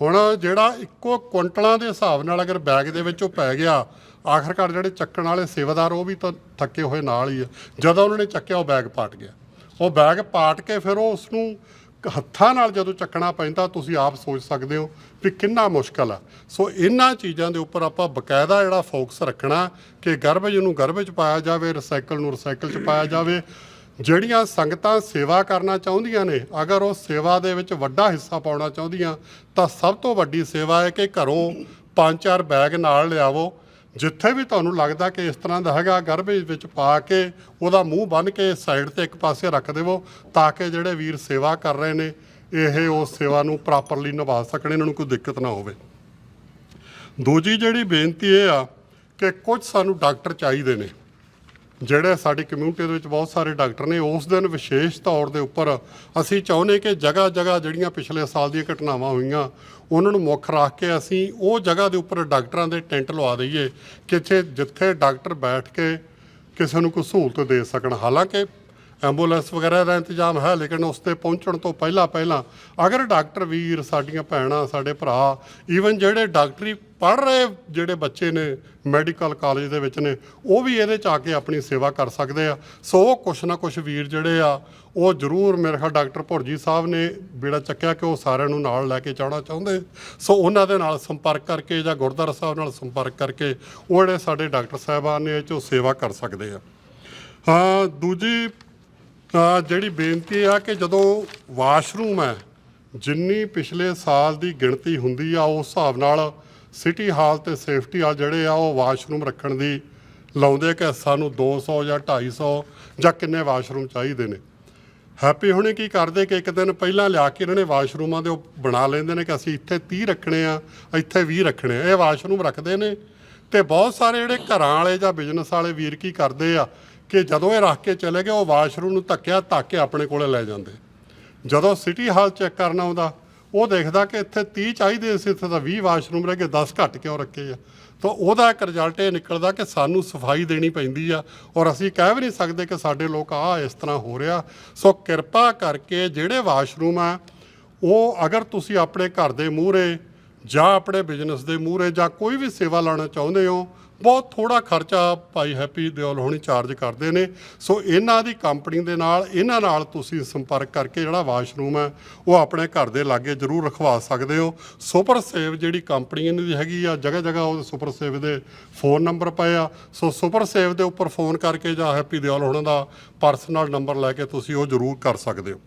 ਹੁਣ ਜਿਹੜਾ ਇੱਕੋ ਕੁਇੰਟਲਾਂ ਦੇ ਹਿਸਾਬ ਨਾਲ ਅਗਰ ਬੈਗ ਦੇ ਵਿੱਚ ਉਹ ਪੈ ਗਿਆ, ਆਖਰਕਾਰ ਜਿਹੜੇ ਚੱਕਣ ਵਾਲੇ ਸੇਵਾਦਾਰ ਉਹ ਵੀ ਤਾਂ ਥੱਕੇ ਹੋਏ ਨਾਲ ਹੀ ਆ। ਜਦੋਂ ਉਹਨਾਂ ਨੇ ਚੱਕਿਆ, ਉਹ ਬੈਗ ਪਾਟ ਗਿਆ। ਉਹ ਬੈਗ ਪਾਟ ਕੇ ਫਿਰ ਉਹ ਉਸ ਨੂੰ ਹੱਥਾਂ ਨਾਲ ਜਦੋਂ ਚੱਕਣਾ ਪੈਂਦਾ, ਤੁਸੀਂ ਆਪ ਸੋਚ ਸਕਦੇ ਹੋ ਵੀ ਕਿੰਨਾ ਮੁਸ਼ਕਲ ਆ। ਸੋ ਇਹਨਾਂ ਚੀਜ਼ਾਂ ਦੇ ਉੱਪਰ ਆਪਾਂ ਬਕਾਇਦਾ ਜਿਹੜਾ ਫੋਕਸ ਰੱਖਣਾ ਕਿ ਗਰਭਜ ਨੂੰ ਗਰਭਜ ਪਾਇਆ ਜਾਵੇ ਰਿਸਾਈਕਲ ਨੂੰ ਰਿਸਾਈਕਲ 'ਚ ਪਾਇਆ ਜਾਵੇ ਜਿਹੜੀਆਂ ਸੰਗਤਾਂ ਸੇਵਾ ਕਰਨਾ ਚਾਹੁੰਦੀਆਂ ਨੇ, ਅਗਰ ਉਹ ਸੇਵਾ ਦੇ ਵਿੱਚ ਵੱਡਾ ਹਿੱਸਾ ਪਾਉਣਾ ਚਾਹੁੰਦੀਆਂ, ਤਾਂ ਸਭ ਤੋਂ ਵੱਡੀ ਸੇਵਾ ਹੈ ਕਿ ਘਰੋਂ ਪੰਜ ਚਾਰ ਬੈਗ ਨਾਲ ਲਿਆਵੋ। ਜਿੱਥੇ ਵੀ ਤੁਹਾਨੂੰ ਲੱਗਦਾ ਕਿ ਇਸ ਤਰ੍ਹਾਂ ਦਾ ਹੈਗਾ, ਗਰਭੇ ਵਿੱਚ ਪਾ ਕੇ ਉਹਦਾ ਮੂੰਹ ਬੰਨ ਕੇ ਸਾਈਡ ਤੇ ਇੱਕ ਪਾਸੇ ਰੱਖ ਦੇਵੋ, ਤਾਂ ਕਿ ਜਿਹੜੇ ਵੀਰ ਸੇਵਾ ਕਰ ਰਹੇ ਨੇ, ਇਹ ਉਸ ਸੇਵਾ ਨੂੰ ਪ੍ਰੋਪਰਲੀ ਨਿਭਾ ਸਕਣ, ਇਹਨਾਂ ਨੂੰ ਕੋਈ ਦਿੱਕਤ ਨਾ ਹੋਵੇ। ਦੂਜੀ ਜਿਹੜੀ ਬੇਨਤੀ ਇਹ ਆ ਕਿ ਕੁਝ ਸਾਨੂੰ ਡਾਕਟਰ ਚਾਹੀਦੇ ਨੇ। ਜਿਹੜੇ ਸਾਡੀ ਕਮਿਊਨਿਟੀ ਦੇ ਵਿੱਚ ਬਹੁਤ ਸਾਰੇ ਡਾਕਟਰ ਨੇ, ਉਸ ਦਿਨ ਵਿਸ਼ੇਸ਼ ਤੌਰ ਦੇ ਉੱਪਰ ਅਸੀਂ ਚਾਹੁੰਦੇ ਕਿ ਜਗ੍ਹਾ ਜਗ੍ਹਾ ਜਿਹੜੀਆਂ ਪਿਛਲੇ ਸਾਲ ਦੀਆਂ ਘਟਨਾਵਾਂ ਹੋਈਆਂ, ਉਹਨਾਂ ਨੂੰ ਮੁੱਖ ਰੱਖ ਕੇ ਅਸੀਂ ਉਹ ਜਗ੍ਹਾ ਦੇ ਉੱਪਰ ਡਾਕਟਰਾਂ ਦੇ ਟੈਂਟ ਲਵਾ ਦਈਏ ਕਿ ਜਿੱਥੇ ਡਾਕਟਰ ਬੈਠ ਕੇ ਕਿਸੇ ਨੂੰ ਕੋਈ ਸਹੂਲਤ ਦੇ ਸਕਣ। ਹਾਲਾਂਕਿ ਐਂਬੂਲੈਂਸ ਵਗੈਰਾ ਦਾ ਇੰਤਜ਼ਾਮ ਹੈ, ਲੇਕਿਨ ਉਸ ਤੇ ਪਹੁੰਚਣ ਤੋਂ ਪਹਿਲਾਂ ਪਹਿਲਾਂ ਅਗਰ ਡਾਕਟਰ ਵੀਰ, ਸਾਡੀਆਂ ਭੈਣਾਂ, ਸਾਡੇ ਭਰਾ ਈਵਨ ਜਿਹੜੇ ਡਾਕਟਰੀ ਪੜ੍ਹ ਰਹੇ ਜਿਹੜੇ ਬੱਚੇ ਨੇ ਮੈਡੀਕਲ ਕਾਲਜ ਦੇ ਵਿੱਚ ਨੇ, ਉਹ ਵੀ ਇਹਦੇ ਚ ਆ ਕੇ ਆਪਣੀ ਸੇਵਾ ਕਰ ਸਕਦੇ ਆ। ਸੋ ਉਹ ਕੁਛ ਨਾ ਕੁਛ ਵੀਰ ਜਿਹੜੇ ਆ, ਉਹ ਜ਼ਰੂਰ ਮੇਰੇ ਖਿਆਲ ਡਾਕਟਰ ਭੁਰਜੀ ਸਾਹਿਬ ਨੇ ਬੇੜਾ ਚੱਕਿਆ ਕਿ ਉਹ ਸਾਰਿਆਂ ਨੂੰ ਨਾਲ ਲੈ ਕੇ ਚਾਹਣਾ ਚਾਹੁੰਦੇ। ਸੋ ਉਹਨਾਂ ਦੇ ਨਾਲ ਸੰਪਰਕ ਕਰਕੇ ਜਾਂ ਗੁਰਦੁਆਰਾ ਸਾਹਿਬ ਨਾਲ ਸੰਪਰਕ ਕਰਕੇ ਉਹ ਜਿਹੜੇ ਸਾਡੇ ਡਾਕਟਰ ਸਾਹਿਬਾਨ ਨੇ, ਇਹ 'ਚੋਂ ਸੇਵਾ ਕਰ ਸਕਦੇ ਆ। ਹਾਂ, ਦੂਜੀ ਜਿਹੜੀ ਬੇਨਤੀ ਆ ਕਿ ਜਦੋਂ ਵਾਸ਼ਰੂਮ ਹੈ, ਜਿੰਨੀ ਪਿਛਲੇ ਸਾਲ ਦੀ ਗਿਣਤੀ ਹੁੰਦੀ ਆ, ਉਸ ਹਿਸਾਬ ਨਾਲ ਸਿਟੀ ਹਾਲ ਤੇ ਸੇਫਟੀ ਹਾਲ ਜਿਹੜੇ ਆ ਉਹ ਵਾਸ਼ਰੂਮ ਰੱਖਣ ਦੀ ਲਾਉਂਦੇ ਕਿ ਸਾਨੂੰ 200 ਜਾਂ 250 ਜਾਂ ਕਿੰਨੇ ਵਾਸ਼ਰੂਮ ਚਾਹੀਦੇ ਨੇ। ਹੈਪੀ ਹੁਣੇ ਕੀ ਕਰਦੇ ਕਿ ਇੱਕ ਦਿਨ ਪਹਿਲਾਂ ਲਿਆ ਕੇ ਇਹਨਾਂ ਨੇ ਵਾਸ਼ਰੂਮਾਂ ਦੇ ਉਹ ਬਣਾ ਲੈਂਦੇ ਨੇ ਕਿ ਅਸੀਂ ਇੱਥੇ 30 ਰੱਖਣੇ ਆ, ਇੱਥੇ 20 ਰੱਖਣੇ ਆ। ਇਹ ਵਾਸ਼ਰੂਮ ਰੱਖਦੇ ਨੇ ਤੇ ਬਹੁਤ ਸਾਰੇ ਜਿਹੜੇ ਘਰਾਂ ਵਾਲੇ ਜਾਂ ਬਿਜ਼ਨਸ ਵਾਲੇ ਵੀਰ ਕੀ ਕਰਦੇ ਆ ਕਿ ਜਦੋਂ ਇਹ ਰੱਖ ਕੇ ਚਲੇ ਗਏ, ਉਹ ਵਾਸ਼ਰੂਮ ਨੂੰ ਧੱਕਿਆ, ਧੱਕ ਕੇ ਆਪਣੇ ਕੋਲੇ ਲੈ ਜਾਂਦੇ। ਜਦੋਂ ਸਿਟੀ ਹਾਲ ਚੈੱਕ ਕਰਨਾ ਆਉਂਦਾ ਉਹ ਦੇਖਦਾ ਕਿ ਇੱਥੇ 30 ਚਾਹੀਦੇ ਸੀ, ਇੱਥੇ ਤਾਂ 20 ਵਾਸ਼ਰੂਮ ਰਹਿ ਗਏ 10 ਘੱਟ ਕਿਉਂ ਰੱਖੇ ਆ? ਤਾਂ ਉਹਦਾ ਇੱਕ ਰਿਜ਼ਲਟ ਇਹ ਨਿਕਲਦਾ ਕਿ ਸਾਨੂੰ ਸਫ਼ਾਈ ਦੇਣੀ ਪੈਂਦੀ ਆ ਔਰ ਅਸੀਂ ਕਹਿ ਵੀ ਨਹੀਂ ਸਕਦੇ ਕਿ ਸਾਡੇ ਲੋਕ ਆ, ਇਸ ਤਰ੍ਹਾਂ ਹੋ ਰਿਹਾ। ਸੋ ਕਿਰਪਾ ਕਰਕੇ ਜਿਹੜੇ ਵਾਸ਼ਰੂਮ ਆ, ਉਹ ਅਗਰ ਤੁਸੀਂ ਆਪਣੇ ਘਰ ਦੇ ਮੂਹਰੇ ਜਾਂ ਆਪਣੇ ਬਿਜ਼ਨਸ ਦੇ ਮੂਹਰੇ ਜਾਂ ਕੋਈ ਵੀ ਸੇਵਾ ਲਾਉਣਾ ਚਾਹੁੰਦੇ ਹੋ ਬਹੁਤ ਥੋੜਾ ਖਰਚਾ ਭਾਈ ਹੈਪੀ ਦਿਓਲ ਹੋਣੀ ਚਾਰਜ ਕਰਦੇ ਨੇ। ਸੋ ਇਹਨਾਂ ਦੀ ਕੰਪਨੀ ਦੇ ਨਾਲ, ਇਹਨਾਂ ਨਾਲ ਤੁਸੀਂ ਸੰਪਰਕ ਕਰਕੇ ਜਿਹੜਾ ਵਾਸ਼ਰੂਮ ਹੈ, ਉਹ ਆਪਣੇ ਘਰ ਦੇ ਲਾਗੇ ਜ਼ਰੂਰ ਰਖਵਾ ਸਕਦੇ ਹੋ। ਸੁਪਰ ਸੇਵ ਜਿਹੜੀ ਕੰਪਨੀ ਇਹਨਾਂ ਦੀ ਹੈਗੀ ਆ, ਜਗ੍ਹਾ ਜਗ੍ਹਾ ਉਹ ਸੁਪਰ ਸੇਵ ਦੇ ਫੋਨ ਨੰਬਰ ਪਏ ਆ। ਸੋ ਸੁਪਰ ਸੇਵ ਦੇ ਉੱਪਰ ਫੋਨ ਕਰਕੇ ਜਾਂ ਹੈਪੀ ਦਿਓਲ ਹੋਣਾ ਦਾ ਪਰਸਨਲ ਨੰਬਰ ਲੈ ਕੇ ਤੁਸੀਂ ਉਹ ਜ਼ਰੂਰ ਕਰ ਸਕਦੇ ਹੋ।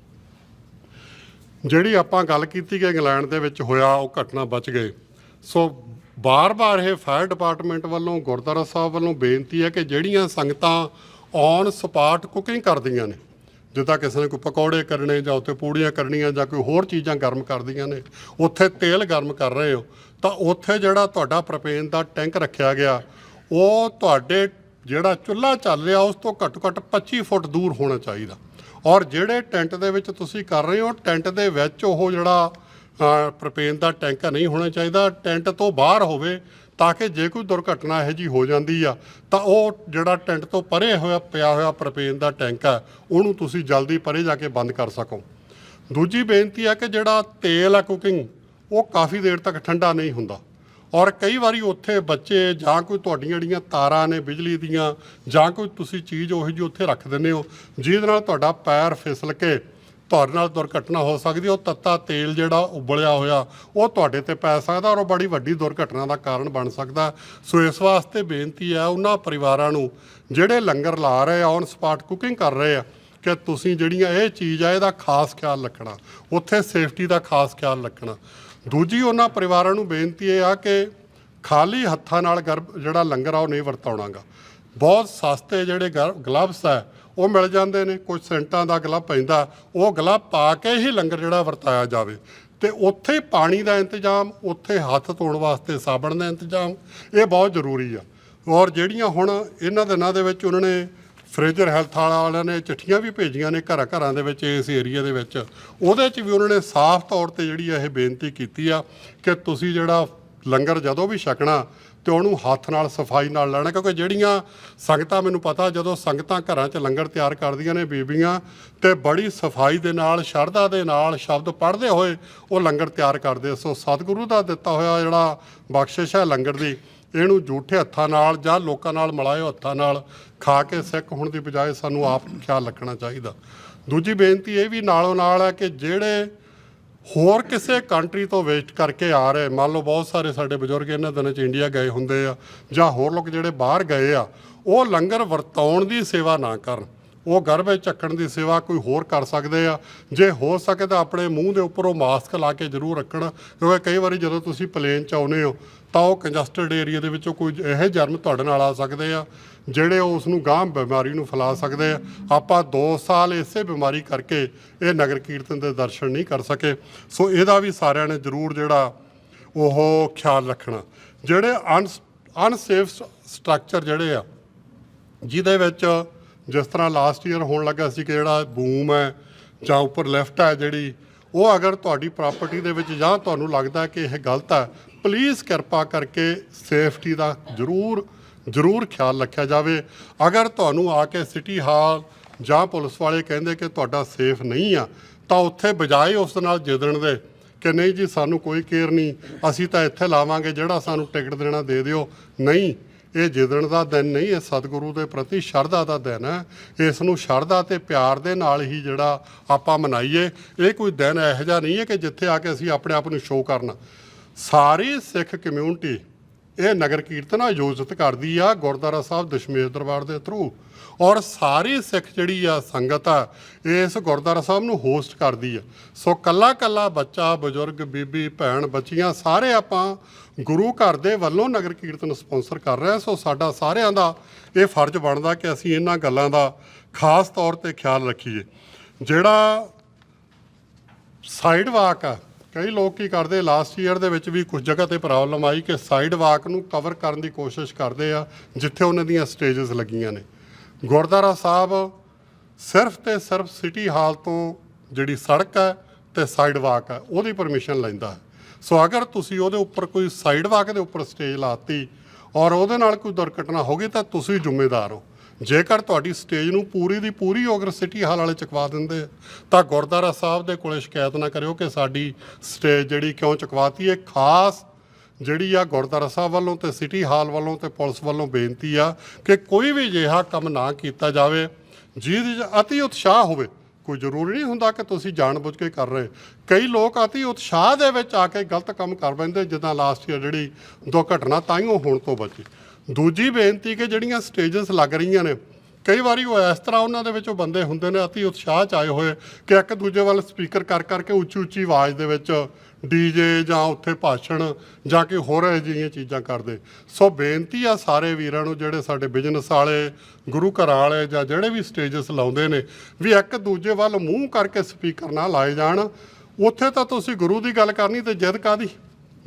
ਜਿਹੜੀ ਆਪਾਂ ਗੱਲ ਕੀਤੀ ਕਿ ਇੰਗਲੈਂਡ ਦੇ ਵਿੱਚ ਹੋਇਆ, ਉਹ ਘਟਨਾ ਬਚ ਗਏ ਸੋ ਬਾਰ-ਬਾਰ ਇਹ ਫਾਇਰ ਡਿਪਾਰਟਮੈਂਟ ਵੱਲੋਂ, ਗੁਰਦੁਆਰਾ ਸਾਹਿਬ ਵੱਲੋਂ ਬੇਨਤੀ ਹੈ ਕਿ ਜਿਹੜੀਆਂ ਸੰਗਤਾਂ ਔਨ ਸਪਾਟ ਕੁਕਿੰਗ ਕਰਦੀਆਂ ਨੇ, ਜਿੱਦਾਂ ਕਿਸੇ ਨੇ ਕੋਈ ਪਕੌੜੇ ਕਰਨੇ ਜਾਂ ਉੱਥੇ ਪੂੜੀਆਂ ਕਰਨੀਆਂ ਜਾਂ ਕੋਈ ਹੋਰ ਚੀਜ਼ਾਂ ਗਰਮ ਕਰਦੀਆਂ ਨੇ, ਉੱਥੇ ਤੇਲ ਗਰਮ ਕਰ ਰਹੇ ਹੋ, ਤਾਂ ਉੱਥੇ ਜਿਹੜਾ ਤੁਹਾਡਾ ਪ੍ਰੋਪੇਨ ਦਾ ਟੈਂਕ ਰੱਖਿਆ ਗਿਆ, ਉਹ ਤੁਹਾਡੇ ਜਿਹੜਾ ਚੁੱਲ੍ਹਾ ਚੱਲ ਰਿਹਾ, ਉਸ ਤੋਂ ਘੱਟੋ ਘੱਟ 25 ਫੁੱਟ ਦੂਰ ਹੋਣਾ ਚਾਹੀਦਾ। ਔਰ ਜਿਹੜੇ ਟੈਂਟ ਦੇ ਵਿੱਚ ਤੁਸੀਂ ਕਰ ਰਹੇ ਹੋ, ਟੈਂਟ ਦੇ ਵਿੱਚ ਉਹ ਜਿਹੜਾ ਪ੍ਰੋਪੇਨ ਦਾ ਟੈਂਕ ਨਹੀਂ ਹੋਣਾ ਚਾਹੀਦਾ, ਟੈਂਟ ਤੋਂ ਬਾਹਰ ਹੋਵੇ ਤਾਂ ਕਿ ਜੇ ਕੋਈ ਦੁਰਘਟਨਾ ਇਹੋ ਜੀ ਹੋ ਜਾਂਦੀ ਆ, ਤਾਂ ਉਹ ਜਿਹੜਾ ਟੈਂਟ ਤੋਂ ਪਰੇ ਹੋਇਆ, ਪਿਆ ਹੋਇਆ ਪ੍ਰੋਪੇਨ ਦਾ ਟੈਂਕ ਆ, ਉਹਨੂੰ ਤੁਸੀਂ ਜਲਦੀ ਪਰੇ ਜਾ ਕੇ ਬੰਦ ਕਰ ਸਕੋ। ਦੂਜੀ ਬੇਨਤੀ ਆ ਕਿ ਜਿਹੜਾ ਤੇਲ ਆ ਕੁਕਿੰਗ ਉਹ ਕਾਫੀ ਦੇਰ ਤੱਕ ਠੰਡਾ ਨਹੀਂ ਹੁੰਦਾ। ਔਰ ਕਈ ਵਾਰੀ ਉੱਥੇ ਬੱਚੇ ਜਾਂ ਕੋਈ ਤੁਹਾਡੀਆਂ ਜਿਹੜੀਆਂ ਤਾਰਾਂ ਨੇ ਬਿਜਲੀ ਦੀਆਂ ਜਾਂ ਕੋਈ ਤੁਸੀਂ ਚੀਜ਼ ਉਹੀ ਜਿਹੀ ਉੱਥੇ ਰੱਖ ਦਿੰਦੇ ਹੋ, ਜਿਹਦੇ ਨਾਲ ਤੁਹਾਡਾ ਪੈਰ ਫਿਸਲ ਕੇ ਤੁਹਾਡੇ ਨਾਲ ਦੁਰਘਟਨਾ ਹੋ ਸਕਦੀ ਉਹ ਤੱਤਾ ਤੇਲ ਜਿਹੜਾ ਉਬਲਿਆ ਹੋਇਆ, ਉਹ ਤੁਹਾਡੇ ਤੇ ਪੈ ਸਕਦਾ ਔਰ ਉਹ ਬੜੀ ਵੱਡੀ ਦੁਰਘਟਨਾ ਦਾ ਕਾਰਨ ਬਣ ਸਕਦਾ। ਸੋ ਇਸ ਵਾਸਤੇ ਬੇਨਤੀ ਹੈ ਉਹਨਾਂ ਪਰਿਵਾਰਾਂ ਨੂੰ, ਜਿਹੜੇ ਲੰਗਰ ਲਾ ਰਹੇ ਆ ਔਨ ਸਪਾਟ ਕੁਕਿੰਗ ਕਰ ਰਹੇ ਆ, ਕਿ ਤੁਸੀਂ ਜਿਹੜੀਆਂ ਇਹ ਚੀਜ਼ ਆ, ਇਹਦਾ ਖਾਸ ਖਿਆਲ ਰੱਖਣਾ। ਉੱਥੇ ਸੇਫਟੀ ਦਾ ਖਾਸ ਖਿਆਲ ਰੱਖਣਾ। ਦੂਜੀ ਉਹਨਾਂ ਪਰਿਵਾਰਾਂ ਨੂੰ ਬੇਨਤੀ ਇਹ ਆ ਕਿ ਖਾਲੀ ਹੱਥਾਂ ਨਾਲ ਗਰਭ ਜਿਹੜਾ ਲੰਗਰ ਆ, ਉਹ ਨਹੀਂ ਵਰਤਾਉਣਾਗਾ। ਬਹੁਤ ਸਸਤੇ ਜਿਹੜੇ ਗਲਵਸ ਆ ਉਹ ਮਿਲ ਜਾਂਦੇ ਨੇ, ਕੁਝ ਸੈਂਟਾਂ ਦਾ ਗਲਾ ਪੈਂਦਾ, ਉਹ ਗਲਾ ਪਾ ਕੇ ਹੀ ਲੰਗਰ ਜਿਹੜਾ ਵਰਤਾਇਆ ਜਾਵੇ। ਤੇ ਉੱਥੇ ਪਾਣੀ ਦਾ ਇੰਤਜ਼ਾਮ, ਉੱਥੇ ਹੱਥ ਧੋਣ ਵਾਸਤੇ ਸਾਬਣ ਦਾ ਇੰਤਜ਼ਾਮ, ਇਹ ਬਹੁਤ ਜ਼ਰੂਰੀ ਆ। ਔਰ ਜਿਹੜੀਆਂ ਹੁਣ ਇਹਨਾਂ ਦਿਨਾਂ ਦੇ ਵਿੱਚ ਉਹਨਾਂ ਨੇ ਫ੍ਰੇਜਰ ਹੈਲਥ ਵਾਲਿਆਂ ਨੇ ਚਿੱਠੀਆਂ ਵੀ ਭੇਜੀਆਂ ਨੇ ਘਰਾਂ ਘਰਾਂ ਦੇ ਵਿੱਚ, ਇਸ ਏਰੀਆ ਦੇ ਵਿੱਚ। ਉਹਦੇ 'ਚ ਵੀ ਉਹਨਾਂ ਨੇ ਸਾਫ਼ ਤੌਰ ਤੇ ਜਿਹੜੀ ਇਹ ਬੇਨਤੀ ਕੀਤੀ ਆ ਕਿ ਤੁਸੀਂ ਜਿਹੜਾ ਲੰਗਰ ਜਦੋਂ ਵੀ ਛਕਣਾ ਤੇ ਉਹਨੂੰ ਹੱਥ ਨਾਲ, ਸਫ਼ਾਈ ਨਾਲ ਲੈਣਾ, ਕਿਉਂਕਿ ਜਿਹੜੀਆਂ ਸੰਗਤਾਂ ਮੈਨੂੰ ਪਤਾ, ਜਦੋਂ ਸੰਗਤਾਂ ਘਰਾਂ 'ਚ ਲੰਗਰ ਤਿਆਰ ਕਰਦੀਆਂ ਨੇ ਬੀਬੀਆਂ, ਤੇ ਬੜੀ ਸਫ਼ਾਈ ਦੇ ਨਾਲ, ਸ਼ਰਧਾ ਦੇ ਨਾਲ ਸ਼ਬਦ ਪੜ੍ਹਦੇ ਹੋਏ ਉਹ ਲੰਗਰ ਤਿਆਰ ਕਰਦੇ ਸੋ ਸਤਿਗੁਰੂ ਦਾ ਦਿੱਤਾ ਹੋਇਆ ਜਿਹੜਾ ਬਖਸ਼ਿਸ਼ ਹੈ ਲੰਗਰ ਦੀ, ਇਹਨੂੰ ਝੂਠੇ ਹੱਥਾਂ ਨਾਲ ਜਾਂ ਲੋਕਾਂ ਨਾਲ ਮਲਾਇਓ ਹੱਥਾਂ ਨਾਲ ਖਾ ਕੇ ਸਿੱਖ ਹੋਣ ਦੀ ਬਜਾਏ ਸਾਨੂੰ ਆਪ ਖਿਆਲ ਰੱਖਣਾ ਚਾਹੀਦਾ। ਦੂਜੀ ਬੇਨਤੀ ਇਹ ਵੀ ਨਾਲੋਂ ਨਾਲ ਹੈ ਕਿ ਜਿਹੜੇ ਹੋਰ ਕਿਸੇ ਕੰਟਰੀ ਤੋਂ ਵੇਸਟ ਕਰਕੇ ਆ ਰਹੇ? ਮੰਨ ਲਓ ਬਹੁਤ ਸਾਰੇ ਸਾਡੇ ਬਜ਼ੁਰਗ ਇਹਨਾਂ ਦਿਨਾਂ 'ਚ ਇੰਡੀਆ ਗਏ ਹੁੰਦੇ ਆ ਜਾਂ ਹੋਰ ਲੋਕ ਜਿਹੜੇ ਬਾਹਰ ਗਏ ਆ, ਉਹ ਲੰਗਰ ਵਰਤਾਉਣ ਦੀ ਸੇਵਾ ਨਾ ਕਰਨ। ਉਹ ਗਰਭ ਵਿੱਚ ਚੱਕਣ ਦੀ ਸੇਵਾ ਕੋਈ ਹੋਰ ਕਰ ਸਕਦੇ ਆ। ਜੇ ਹੋ ਸਕੇ ਤਾਂ ਆਪਣੇ ਮੂੰਹ ਦੇ ਉੱਪਰ ਉਹ ਮਾਸਕ ਲਾ ਕੇ ਜ਼ਰੂਰ ਰੱਖਣਾ, ਕਿਉਂਕਿ ਕਈ ਵਾਰੀ ਜਦੋਂ ਤੁਸੀਂ ਪਲੇਨ 'ਚ ਆਉਨੇ ਹੋ, ਤਾਂ ਉਹ ਕੰਜਸਟਡ ਏਰੀਆ ਦੇ ਵਿੱਚੋਂ ਕੋਈ ਇਹੋ ਜਰਮ ਤੁਹਾਡੇ ਨਾਲ ਆ ਸਕਦੇ ਆ, ਜਿਹੜੇ ਉਸ ਨੂੰ ਗਾਂਹ ਬਿਮਾਰੀ ਨੂੰ ਫੈਲਾ ਸਕਦੇ ਆ। ਆਪਾਂ 2 ਸਾਲ ਇਸੇ ਬਿਮਾਰੀ ਕਰਕੇ ਇਹ ਨਗਰ ਕੀਰਤਨ ਦੇ ਦਰਸ਼ਨ ਨਹੀਂ ਕਰ ਸਕੇ। ਸੋ ਇਹਦਾ ਵੀ ਸਾਰਿਆਂ ਨੇ ਜ਼ਰੂਰ ਜਿਹੜਾ ਉਹ ਖਿਆਲ ਰੱਖਣਾ। ਜਿਹੜੇ ਅਨਸੇਫ ਸਟਰਕਚਰ ਜਿਹੜੇ ਆ, ਜਿਹਦੇ ਵਿੱਚ ਜਿਸ ਤਰ੍ਹਾਂ ਲਾਸਟ ਈਅਰ ਹੋਣ ਲੱਗਾ ਸੀ ਕਿ ਜਿਹੜਾ ਬੂਮ ਹੈ ਜਾਂ ਉੱਪਰ ਲੈਫਟ ਹੈ ਜਿਹੜੀ, ਉਹ ਅਗਰ ਤੁਹਾਡੀ ਪ੍ਰਾਪਰਟੀ ਦੇ ਵਿੱਚ ਜਾਂ ਤੁਹਾਨੂੰ ਲੱਗਦਾ ਕਿ ਇਹ ਗਲਤ ਹੈ ਪਲੀਜ਼ ਕਿਰਪਾ ਕਰਕੇ ਸੇਫਟੀ ਦਾ ਜ਼ਰੂਰ ਜ਼ਰੂਰ ਖਿਆਲ ਰੱਖਿਆ ਜਾਵੇ। ਅਗਰ ਤੁਹਾਨੂੰ ਆ ਕੇ ਸਿਟੀ ਹਾਲ ਜਾਂ ਪੁਲਿਸ ਵਾਲੇ ਕਹਿੰਦੇ ਕਿ ਤੁਹਾਡਾ ਸੇਫ ਨਹੀਂ ਆ, ਤਾਂ ਉੱਥੇ ਬਜਾਏ ਉਸ ਨਾਲ ਜਿੱਦਣ ਦੇ ਕਿ ਨਹੀਂ ਜੀ, ਸਾਨੂੰ ਕੋਈ ਕੇਅਰ ਨਹੀਂ, ਅਸੀਂ ਤਾਂ ਇੱਥੇ ਲਾਵਾਂਗੇ, ਜਿਹੜਾ ਸਾਨੂੰ ਟਿਕਟ ਦੇਣਾ ਦੇ ਦਿਓ। ਨਹੀਂ ਇਹ ਜਿੱਦਣ ਦਾ ਦਿਨ ਨਹੀਂ, ਇਹ ਸਤਿਗੁਰੂ ਦੇ ਪ੍ਰਤੀ ਸ਼ਰਧਾ ਦਾ ਦਿਨ ਹੈ। ਇਸ ਨੂੰ ਸ਼ਰਧਾ ਤੇ ਪਿਆਰ ਦੇ ਨਾਲ ਹੀ ਜਿਹੜਾ ਆਪਾਂ ਮਨਾਈਏ, ਇਹ ਕੋਈ ਦਿਨ ਇਹੋ ਜਿਹਾ ਨਹੀਂ ਹੈ ਕਿ ਜਿੱਥੇ ਆ ਕੇ ਅਸੀਂ ਆਪਣੇ ਆਪ ਨੂੰ ਸ਼ੋਅ ਕਰਨਾ। ਸਾਰੀ ਸਿੱਖ ਕਮਿਊਨਿਟੀ ਇਹ ਨਗਰ ਕੀਰਤਨ ਆਯੋਜਿਤ ਕਰਦੀ ਆ ਗੁਰਦੁਆਰਾ ਸਾਹਿਬ ਦਸ਼ਮੇਸ਼ ਦਰਬਾਰ ਦੇ ਥਰੂ ਔਰ ਸਾਰੀ ਸਿੱਖ ਜਿਹੜੀ ਆ ਸੰਗਤ ਆ ਇਸ ਗੁਰਦੁਆਰਾ ਸਾਹਿਬ ਨੂੰ ਹੋਸਟ ਕਰਦੀ ਆ। ਸੋ ਕੱਲਾ ਕੱਲਾ ਬੱਚਾ, ਬਜ਼ੁਰਗ, ਬੀਬੀ, ਭੈਣ, ਬੱਚੀਆਂ, ਸਾਰੇ ਆਪਾਂ ਗੁਰੂ ਘਰ ਦੇ ਵੱਲੋਂ ਨਗਰ ਕੀਰਤਨ ਸਪਾਂਸਰ ਕਰ ਰਿਹਾ ਸੋ ਸਾਡਾ ਸਾਰਿਆਂ ਦਾ ਇਹ ਫਰਜ਼ ਬਣਦਾ ਕਿ ਅਸੀਂ ਇਹਨਾਂ ਗੱਲਾਂ ਦਾ ਖਾਸ ਤੌਰ ਤੇ ਖਿਆਲ ਰੱਖੀਏ। ਜਿਹੜਾ ਸਾਈਡ ਵਾਕ ਆ, ਕਈ ਲੋਕ ਕੀ ਕਰਦੇ ਲਾਸਟ ਈਅਰ ਦੇ ਵਿੱਚ ਵੀ ਕੁਝ ਜਗ੍ਹਾ ਤੇ ਪ੍ਰੋਬਲਮ ਆਈ ਕਿ ਸਾਈਡ ਵਾਕ ਨੂੰ ਕਵਰ ਕਰਨ ਦੀ ਕੋਸ਼ਿਸ਼ ਕਰਦੇ ਆ, ਜਿੱਥੇ ਉਹਨਾਂ ਦੀਆਂ ਸਟੇजेस ਲੱਗੀਆਂ ਨੇ। ਗੁਰਦੁਆਰਾ ਸਾਹਿਬ ਸਿਰਫ ਤੇ ਸਿਰਫ ਸਿਟੀ ਹਾਲ ਤੋਂ ਜਿਹੜੀ ਸੜਕ ਹੈ ਤੇ ਸਾਈਡ ਵਾਕ ਹੈ, ਉਹਦੀ ਪਰਮਿਸ਼ਨ ਲੈਂਦਾ ਹੈ। ਸੋ ਅਗਰ ਤੁਸੀਂ ਉਹਦੇ ਉੱਪਰ ਕੋਈ ਸਾਈਡ ਵਾਕ ਦੇ ਉੱਪਰ ਸਟੇਜ ਲਾਤੀ ਔਰ ਉਹਦੇ ਨਾਲ ਕੋਈ ਦੁਰਘਟਨਾ ਹੋ ਗਈ ਤਾਂ ਤੁਸੀਂ ਜ਼ਿੰਮੇਦਾਰ ਹੋ। ਜੇਕਰ ਤੁਹਾਡੀ ਸਟੇਜ ਨੂੰ ਪੂਰੀ ਦੀ ਪੂਰੀ ਅਗਰ ਸਿਟੀ ਹਾਲ ਵਾਲੇ ਚੁਕਵਾ ਦਿੰਦੇ, ਤਾਂ ਗੁਰਦੁਆਰਾ ਸਾਹਿਬ ਦੇ ਕੋਲੇ ਸ਼ਿਕਾਇਤ ਨਾ ਕਰਿਓ ਕਿ ਸਾਡੀ ਸਟੇਜ ਜਿਹੜੀ ਕਿਉਂ ਚੁਕਵਾਤੀ ਹੈ। ਖਾਸ ਜਿਹੜੀ ਆ ਗੁਰਦੁਆਰਾ ਸਾਹਿਬ ਵੱਲੋਂ ਤੇ ਸਿਟੀ ਹਾਲ ਵੱਲੋਂ ਤੇ ਪੁਲਿਸ ਵੱਲੋਂ ਬੇਨਤੀ ਆ ਕਿ ਕੋਈ ਵੀ ਅਜਿਹਾ ਕੰਮ ਨਾ ਕੀਤਾ ਜਾਵੇ, ਜਿਹਦੇ 'ਚ ਅਤੀ ਉਤਸ਼ਾਹ ਹੋਵੇ। ਕੋਈ ਜ਼ਰੂਰੀ ਨਹੀਂ ਹੁੰਦਾ ਕਿ ਤੁਸੀਂ ਜਾਣਬੁੱਝ ਕੇ ਕਰ ਰਹੇ। ਕਈ ਲੋਕ ਅਤੀ ਉਤਸ਼ਾਹ ਦੇ ਵਿੱਚ ਆ ਕੇ ਗਲਤ ਕੰਮ ਕਰ ਬੈਂਦੇ ਜਿੱਦਾਂ ਲਾਸਟ ਈਅਰ ਜਿਹੜੀ ਦੁਰਘਟਨਾ ਤਾਈਓ ਹੋਣ ਤੋਂ ਬਚੀ। ਦੂਜੀ ਬੇਨਤੀ ਕਿ ਜਿਹੜੀਆਂ ਸਟੇਜਸ ਲੱਗ ਰਹੀਆਂ ਨੇ ਕਈ ਵਾਰੀ ਉਹ ਇਸ ਤਰ੍ਹਾਂ ਉਹਨਾਂ ਦੇ ਵਿੱਚ ਉਹ ਬੰਦੇ ਹੁੰਦੇ ਨੇ, ਅਤੀ ਉਤਸ਼ਾਹ ਚ ਆਏ ਹੋਏ ਕਿ ਇੱਕ ਦੂਜੇ ਵੱਲ ਸਪੀਕਰ ਕਰ ਕਰਕੇ ਉੱਚੀ ਉੱਚੀ ਆਵਾਜ਼ ਦੇ ਵਿੱਚ ਡੀਜੇ ਜਾਂ ਉੱਥੇ ਭਾਸ਼ਣ ਜਾਂ ਕਿ ਹੋਰ ਇਹੋ ਜਿਹੀਆਂ ਚੀਜ਼ਾਂ ਕਰਦੇ। ਸੋ ਬੇਨਤੀ ਆ ਸਾਰੇ ਵੀਰਾਂ ਨੂੰ, ਜਿਹੜੇ ਸਾਡੇ ਬਿਜ਼ਨਸ ਵਾਲੇ, ਗੁਰੂ ਘਰਾਂ ਵਾਲੇ ਜਾਂ ਜਿਹੜੇ ਵੀ ਸਟੇਜਸ ਲਾਉਂਦੇ ਨੇ, ਵੀ ਇੱਕ ਦੂਜੇ ਵੱਲ ਮੂੰਹ ਕਰਕੇ ਸਪੀਕਰ ਨਾ ਲਾਏ ਜਾਣ। ਉੱਥੇ ਤਾਂ ਤੁਸੀਂ ਗੁਰੂ ਦੀ ਗੱਲ ਕਰਨੀ ਤੇ ਜਿੱਦ ਕਾਦੀ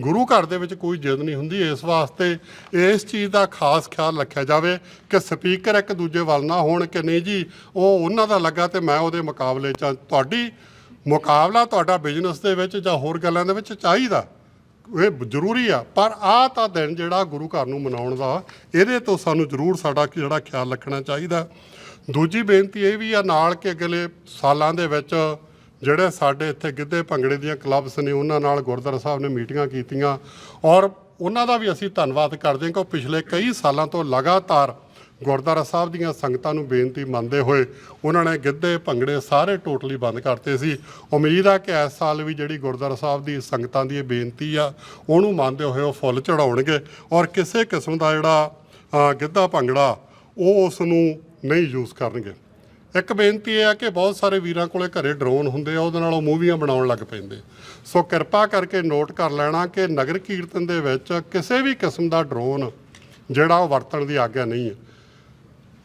ਗੁਰੂ ਘਰ ਦੇ ਵਿੱਚ ਕੋਈ ਜਿੱਦ ਨਹੀਂ ਹੁੰਦੀ। ਇਸ ਵਾਸਤੇ ਇਸ ਚੀਜ਼ ਦਾ ਖਾਸ ਖਿਆਲ ਰੱਖਿਆ ਜਾਵੇ ਕਿ ਸਪੀਕਰ ਇੱਕ ਦੂਜੇ ਵੱਲ ਨਾ ਹੋਣ ਕਿ ਨਹੀਂ ਜੀ, ਉਹ ਉਹਨਾਂ ਦਾ ਲੱਗਾ ਤੇ ਮੈਂ ਉਹਦੇ ਮੁਕਾਬਲੇ ਚ ਤੁਹਾਡੀ ਮੁਕਾਬਲਾ ਤੁਹਾਡਾ ਬਿਜ਼ਨਸ ਦੇ ਵਿੱਚ ਜਾਂ ਹੋਰ ਗੱਲਾਂ ਦੇ ਵਿੱਚ ਚਾਹੀਦਾ, ਇਹ ਜ਼ਰੂਰੀ ਆ। ਪਰ ਆ ਤਾਂ ਦਿਨ ਜਿਹੜਾ ਗੁਰੂ ਘਰ ਨੂੰ ਮਨਾਉਣ ਦਾ, ਇਹਦੇ ਤੋਂ ਸਾਨੂੰ ਜ਼ਰੂਰ ਸਾਡਾ ਜਿਹੜਾ ਖਿਆਲ ਰੱਖਣਾ ਚਾਹੀਦਾ। ਦੂਜੀ ਬੇਨਤੀ ਇਹ ਵੀ ਆ ਨਾਲ ਕਿ ਅਗਲੇ ਸਾਲਾਂ ਦੇ ਵਿੱਚ ਜਿਹੜੇ ਸਾਡੇ ਇੱਥੇ ਗਿੱਧੇ ਭੰਗੜੇ ਦੀਆਂ ਕਲੱਬਸ ਨੇ, ਉਹਨਾਂ ਨਾਲ ਗੁਰਦੁਆਰਾ ਸਾਹਿਬ ਨੇ ਮੀਟਿੰਗਾਂ ਕੀਤੀਆਂ ਔਰ ਉਹਨਾਂ ਦਾ ਵੀ ਅਸੀਂ ਧੰਨਵਾਦ ਕਰਦੇ ਹਾਂ ਕਿ ਉਹ ਪਿਛਲੇ ਕਈ ਸਾਲਾਂ ਤੋਂ ਲਗਾਤਾਰ ਗੁਰਦੁਆਰਾ ਸਾਹਿਬ ਦੀਆਂ ਸੰਗਤਾਂ ਨੂੰ ਬੇਨਤੀ ਮੰਨਦੇ ਹੋਏ ਉਹਨਾਂ ਨੇ ਗਿੱਧੇ ਭੰਗੜੇ ਸਾਰੇ ਟੋਟਲੀ ਬੰਦ ਕਰਤੇ ਸੀ। ਉਮੀਦ ਆ ਕਿ ਇਸ ਸਾਲ ਵੀ ਜਿਹੜੀ ਗੁਰਦੁਆਰਾ ਸਾਹਿਬ ਦੀ ਸੰਗਤਾਂ ਦੀ ਇਹ ਬੇਨਤੀ ਆ, ਉਹਨੂੰ ਮੰਨਦੇ ਹੋਏ ਉਹ ਫੁੱਲ ਚੜਾਉਣਗੇ ਔਰ ਕਿਸੇ ਕਿਸਮ ਦਾ ਜਿਹੜਾ ਗਿੱਧਾ ਭੰਗੜਾ, ਉਹ ਉਸ ਨੂੰ ਨਹੀਂ ਯੂਜ਼ ਕਰਨਗੇ। ਇੱਕ ਬੇਨਤੀ ਇਹ ਆ ਕਿ ਬਹੁਤ ਸਾਰੇ ਵੀਰਾਂ ਕੋਲੇ ਘਰੇ ਡਰੋਨ ਹੁੰਦੇ ਆ, ਉਹਦੇ ਨਾਲ ਉਹ ਮੂਵੀਆਂ ਬਣਾਉਣ ਲੱਗ ਪੈਂਦੇ। ਸੋ ਕਿਰਪਾ ਕਰਕੇ ਨੋਟ ਕਰ ਲੈਣਾ ਕਿ ਨਗਰ ਕੀਰਤਨ ਦੇ ਵਿੱਚ ਕਿਸੇ ਵੀ ਕਿਸਮ ਦਾ ਡਰੋਨ ਜਿਹੜਾ ਉਹ ਵਰਤਣ ਦੀ ਆਗਿਆ ਨਹੀਂ ਹੈ।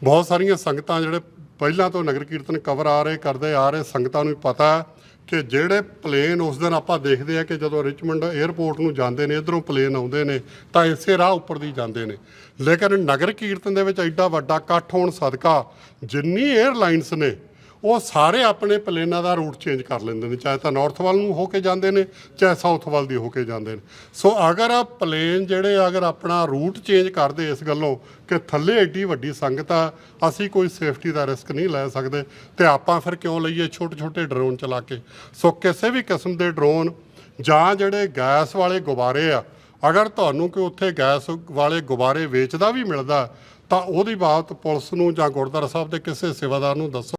ਬਹੁਤ ਸਾਰੀਆਂ ਸੰਗਤਾਂ ਜਿਹੜੇ ਪਹਿਲਾਂ ਤੋਂ ਨਗਰ ਕੀਰਤਨ ਕਵਰ ਆ ਰਹੇ, ਕਰਦੇ ਆ ਰਹੇ, ਸੰਗਤਾਂ ਨੂੰ ਪਤਾ ਹੈ ਕਿ ਜਿਹੜੇ ਪਲੇਨ ਉਸ ਦਿਨ ਆਪਾਂ ਦੇਖਦੇ ਆ ਕਿ ਜਦੋਂ ਰਿਚਮੰਡ 에ਅਰਪੋਰਟ ਨੂੰ ਜਾਂਦੇ ਨੇ, ਇਧਰੋਂ ਪਲੇਨ ਆਉਂਦੇ ਨੇ, ਤਾਂ ਇਸੇ ਰਾਹ ਉੱਪਰ ਦੀ ਜਾਂਦੇ ਨੇ। ਲੇਕਿਨ ਨਗਰ ਕੀਰਤਨ ਦੇ ਵਿੱਚ ਐਡਾ ਵੱਡਾ ਇਕੱਠ ਹੋਣ ਸਦਕਾ ਜਿੰਨੀ 에ਅਰਲਾਈਨਸ ਨੇ ਉਹ ਸਾਰੇ ਆਪਣੇ ਪਲੇਨਾਂ ਦਾ ਰੂਟ ਚੇਂਜ ਕਰ ਲੈਂਦੇ ਨੇ, ਚਾਹੇ ਤਾਂ ਨਾਰਥ ਵੱਲ ਨੂੰ ਹੋ ਕੇ ਜਾਂਦੇ ਨੇ, ਚਾਹੇ ਸਾਊਥ ਵੱਲ ਦੀ ਹੋ ਕੇ ਜਾਂਦੇ ਨੇ। ਸੋ ਅਗਰ ਆ ਪਲੇਨ ਜਿਹੜੇ ਅਗਰ ਆਪਣਾ ਰੂਟ ਚੇਂਜ ਕਰਦੇ ਇਸ ਗੱਲੋਂ ਕਿ ਥੱਲੇ ਐਡੀ ਵੱਡੀ ਸੰਗਤ ਆ, ਅਸੀਂ ਕੋਈ ਸੇਫਟੀ ਦਾ ਰਿਸਕ ਨਹੀਂ ਲੈ ਸਕਦੇ ਤੇ ਆਪਾਂ ਫਿਰ ਕਿਉਂ ਲਈਏ ਛੋਟੇ ਛੋਟੇ ਡਰੋਨ ਚਲਾ ਕੇ? ਸੋ ਕਿਸੇ ਵੀ ਕਿਸਮ ਦੇ ਡਰੋਨ ਜਾਂ ਜਿਹੜੇ ਗੈਸ ਵਾਲੇ ਗੁਬਾਰੇ ਆ, ਅਗਰ ਤੁਹਾਨੂੰ ਕੋਈ ਉੱਥੇ ਗੈਸ ਵਾਲੇ ਗੁਬਾਰੇ ਵੇਚਦਾ ਵੀ ਮਿਲਦਾ, ਤਾਂ ਉਹਦੀ ਬਾਤ ਪੁਲਿਸ ਨੂੰ ਜਾਂ ਗੁਰਦੁਆਰਾ ਸਾਹਿਬ ਦੇ ਕਿਸੇ ਸੇਵਾਦਾਰ ਨੂੰ ਦੱਸੋ।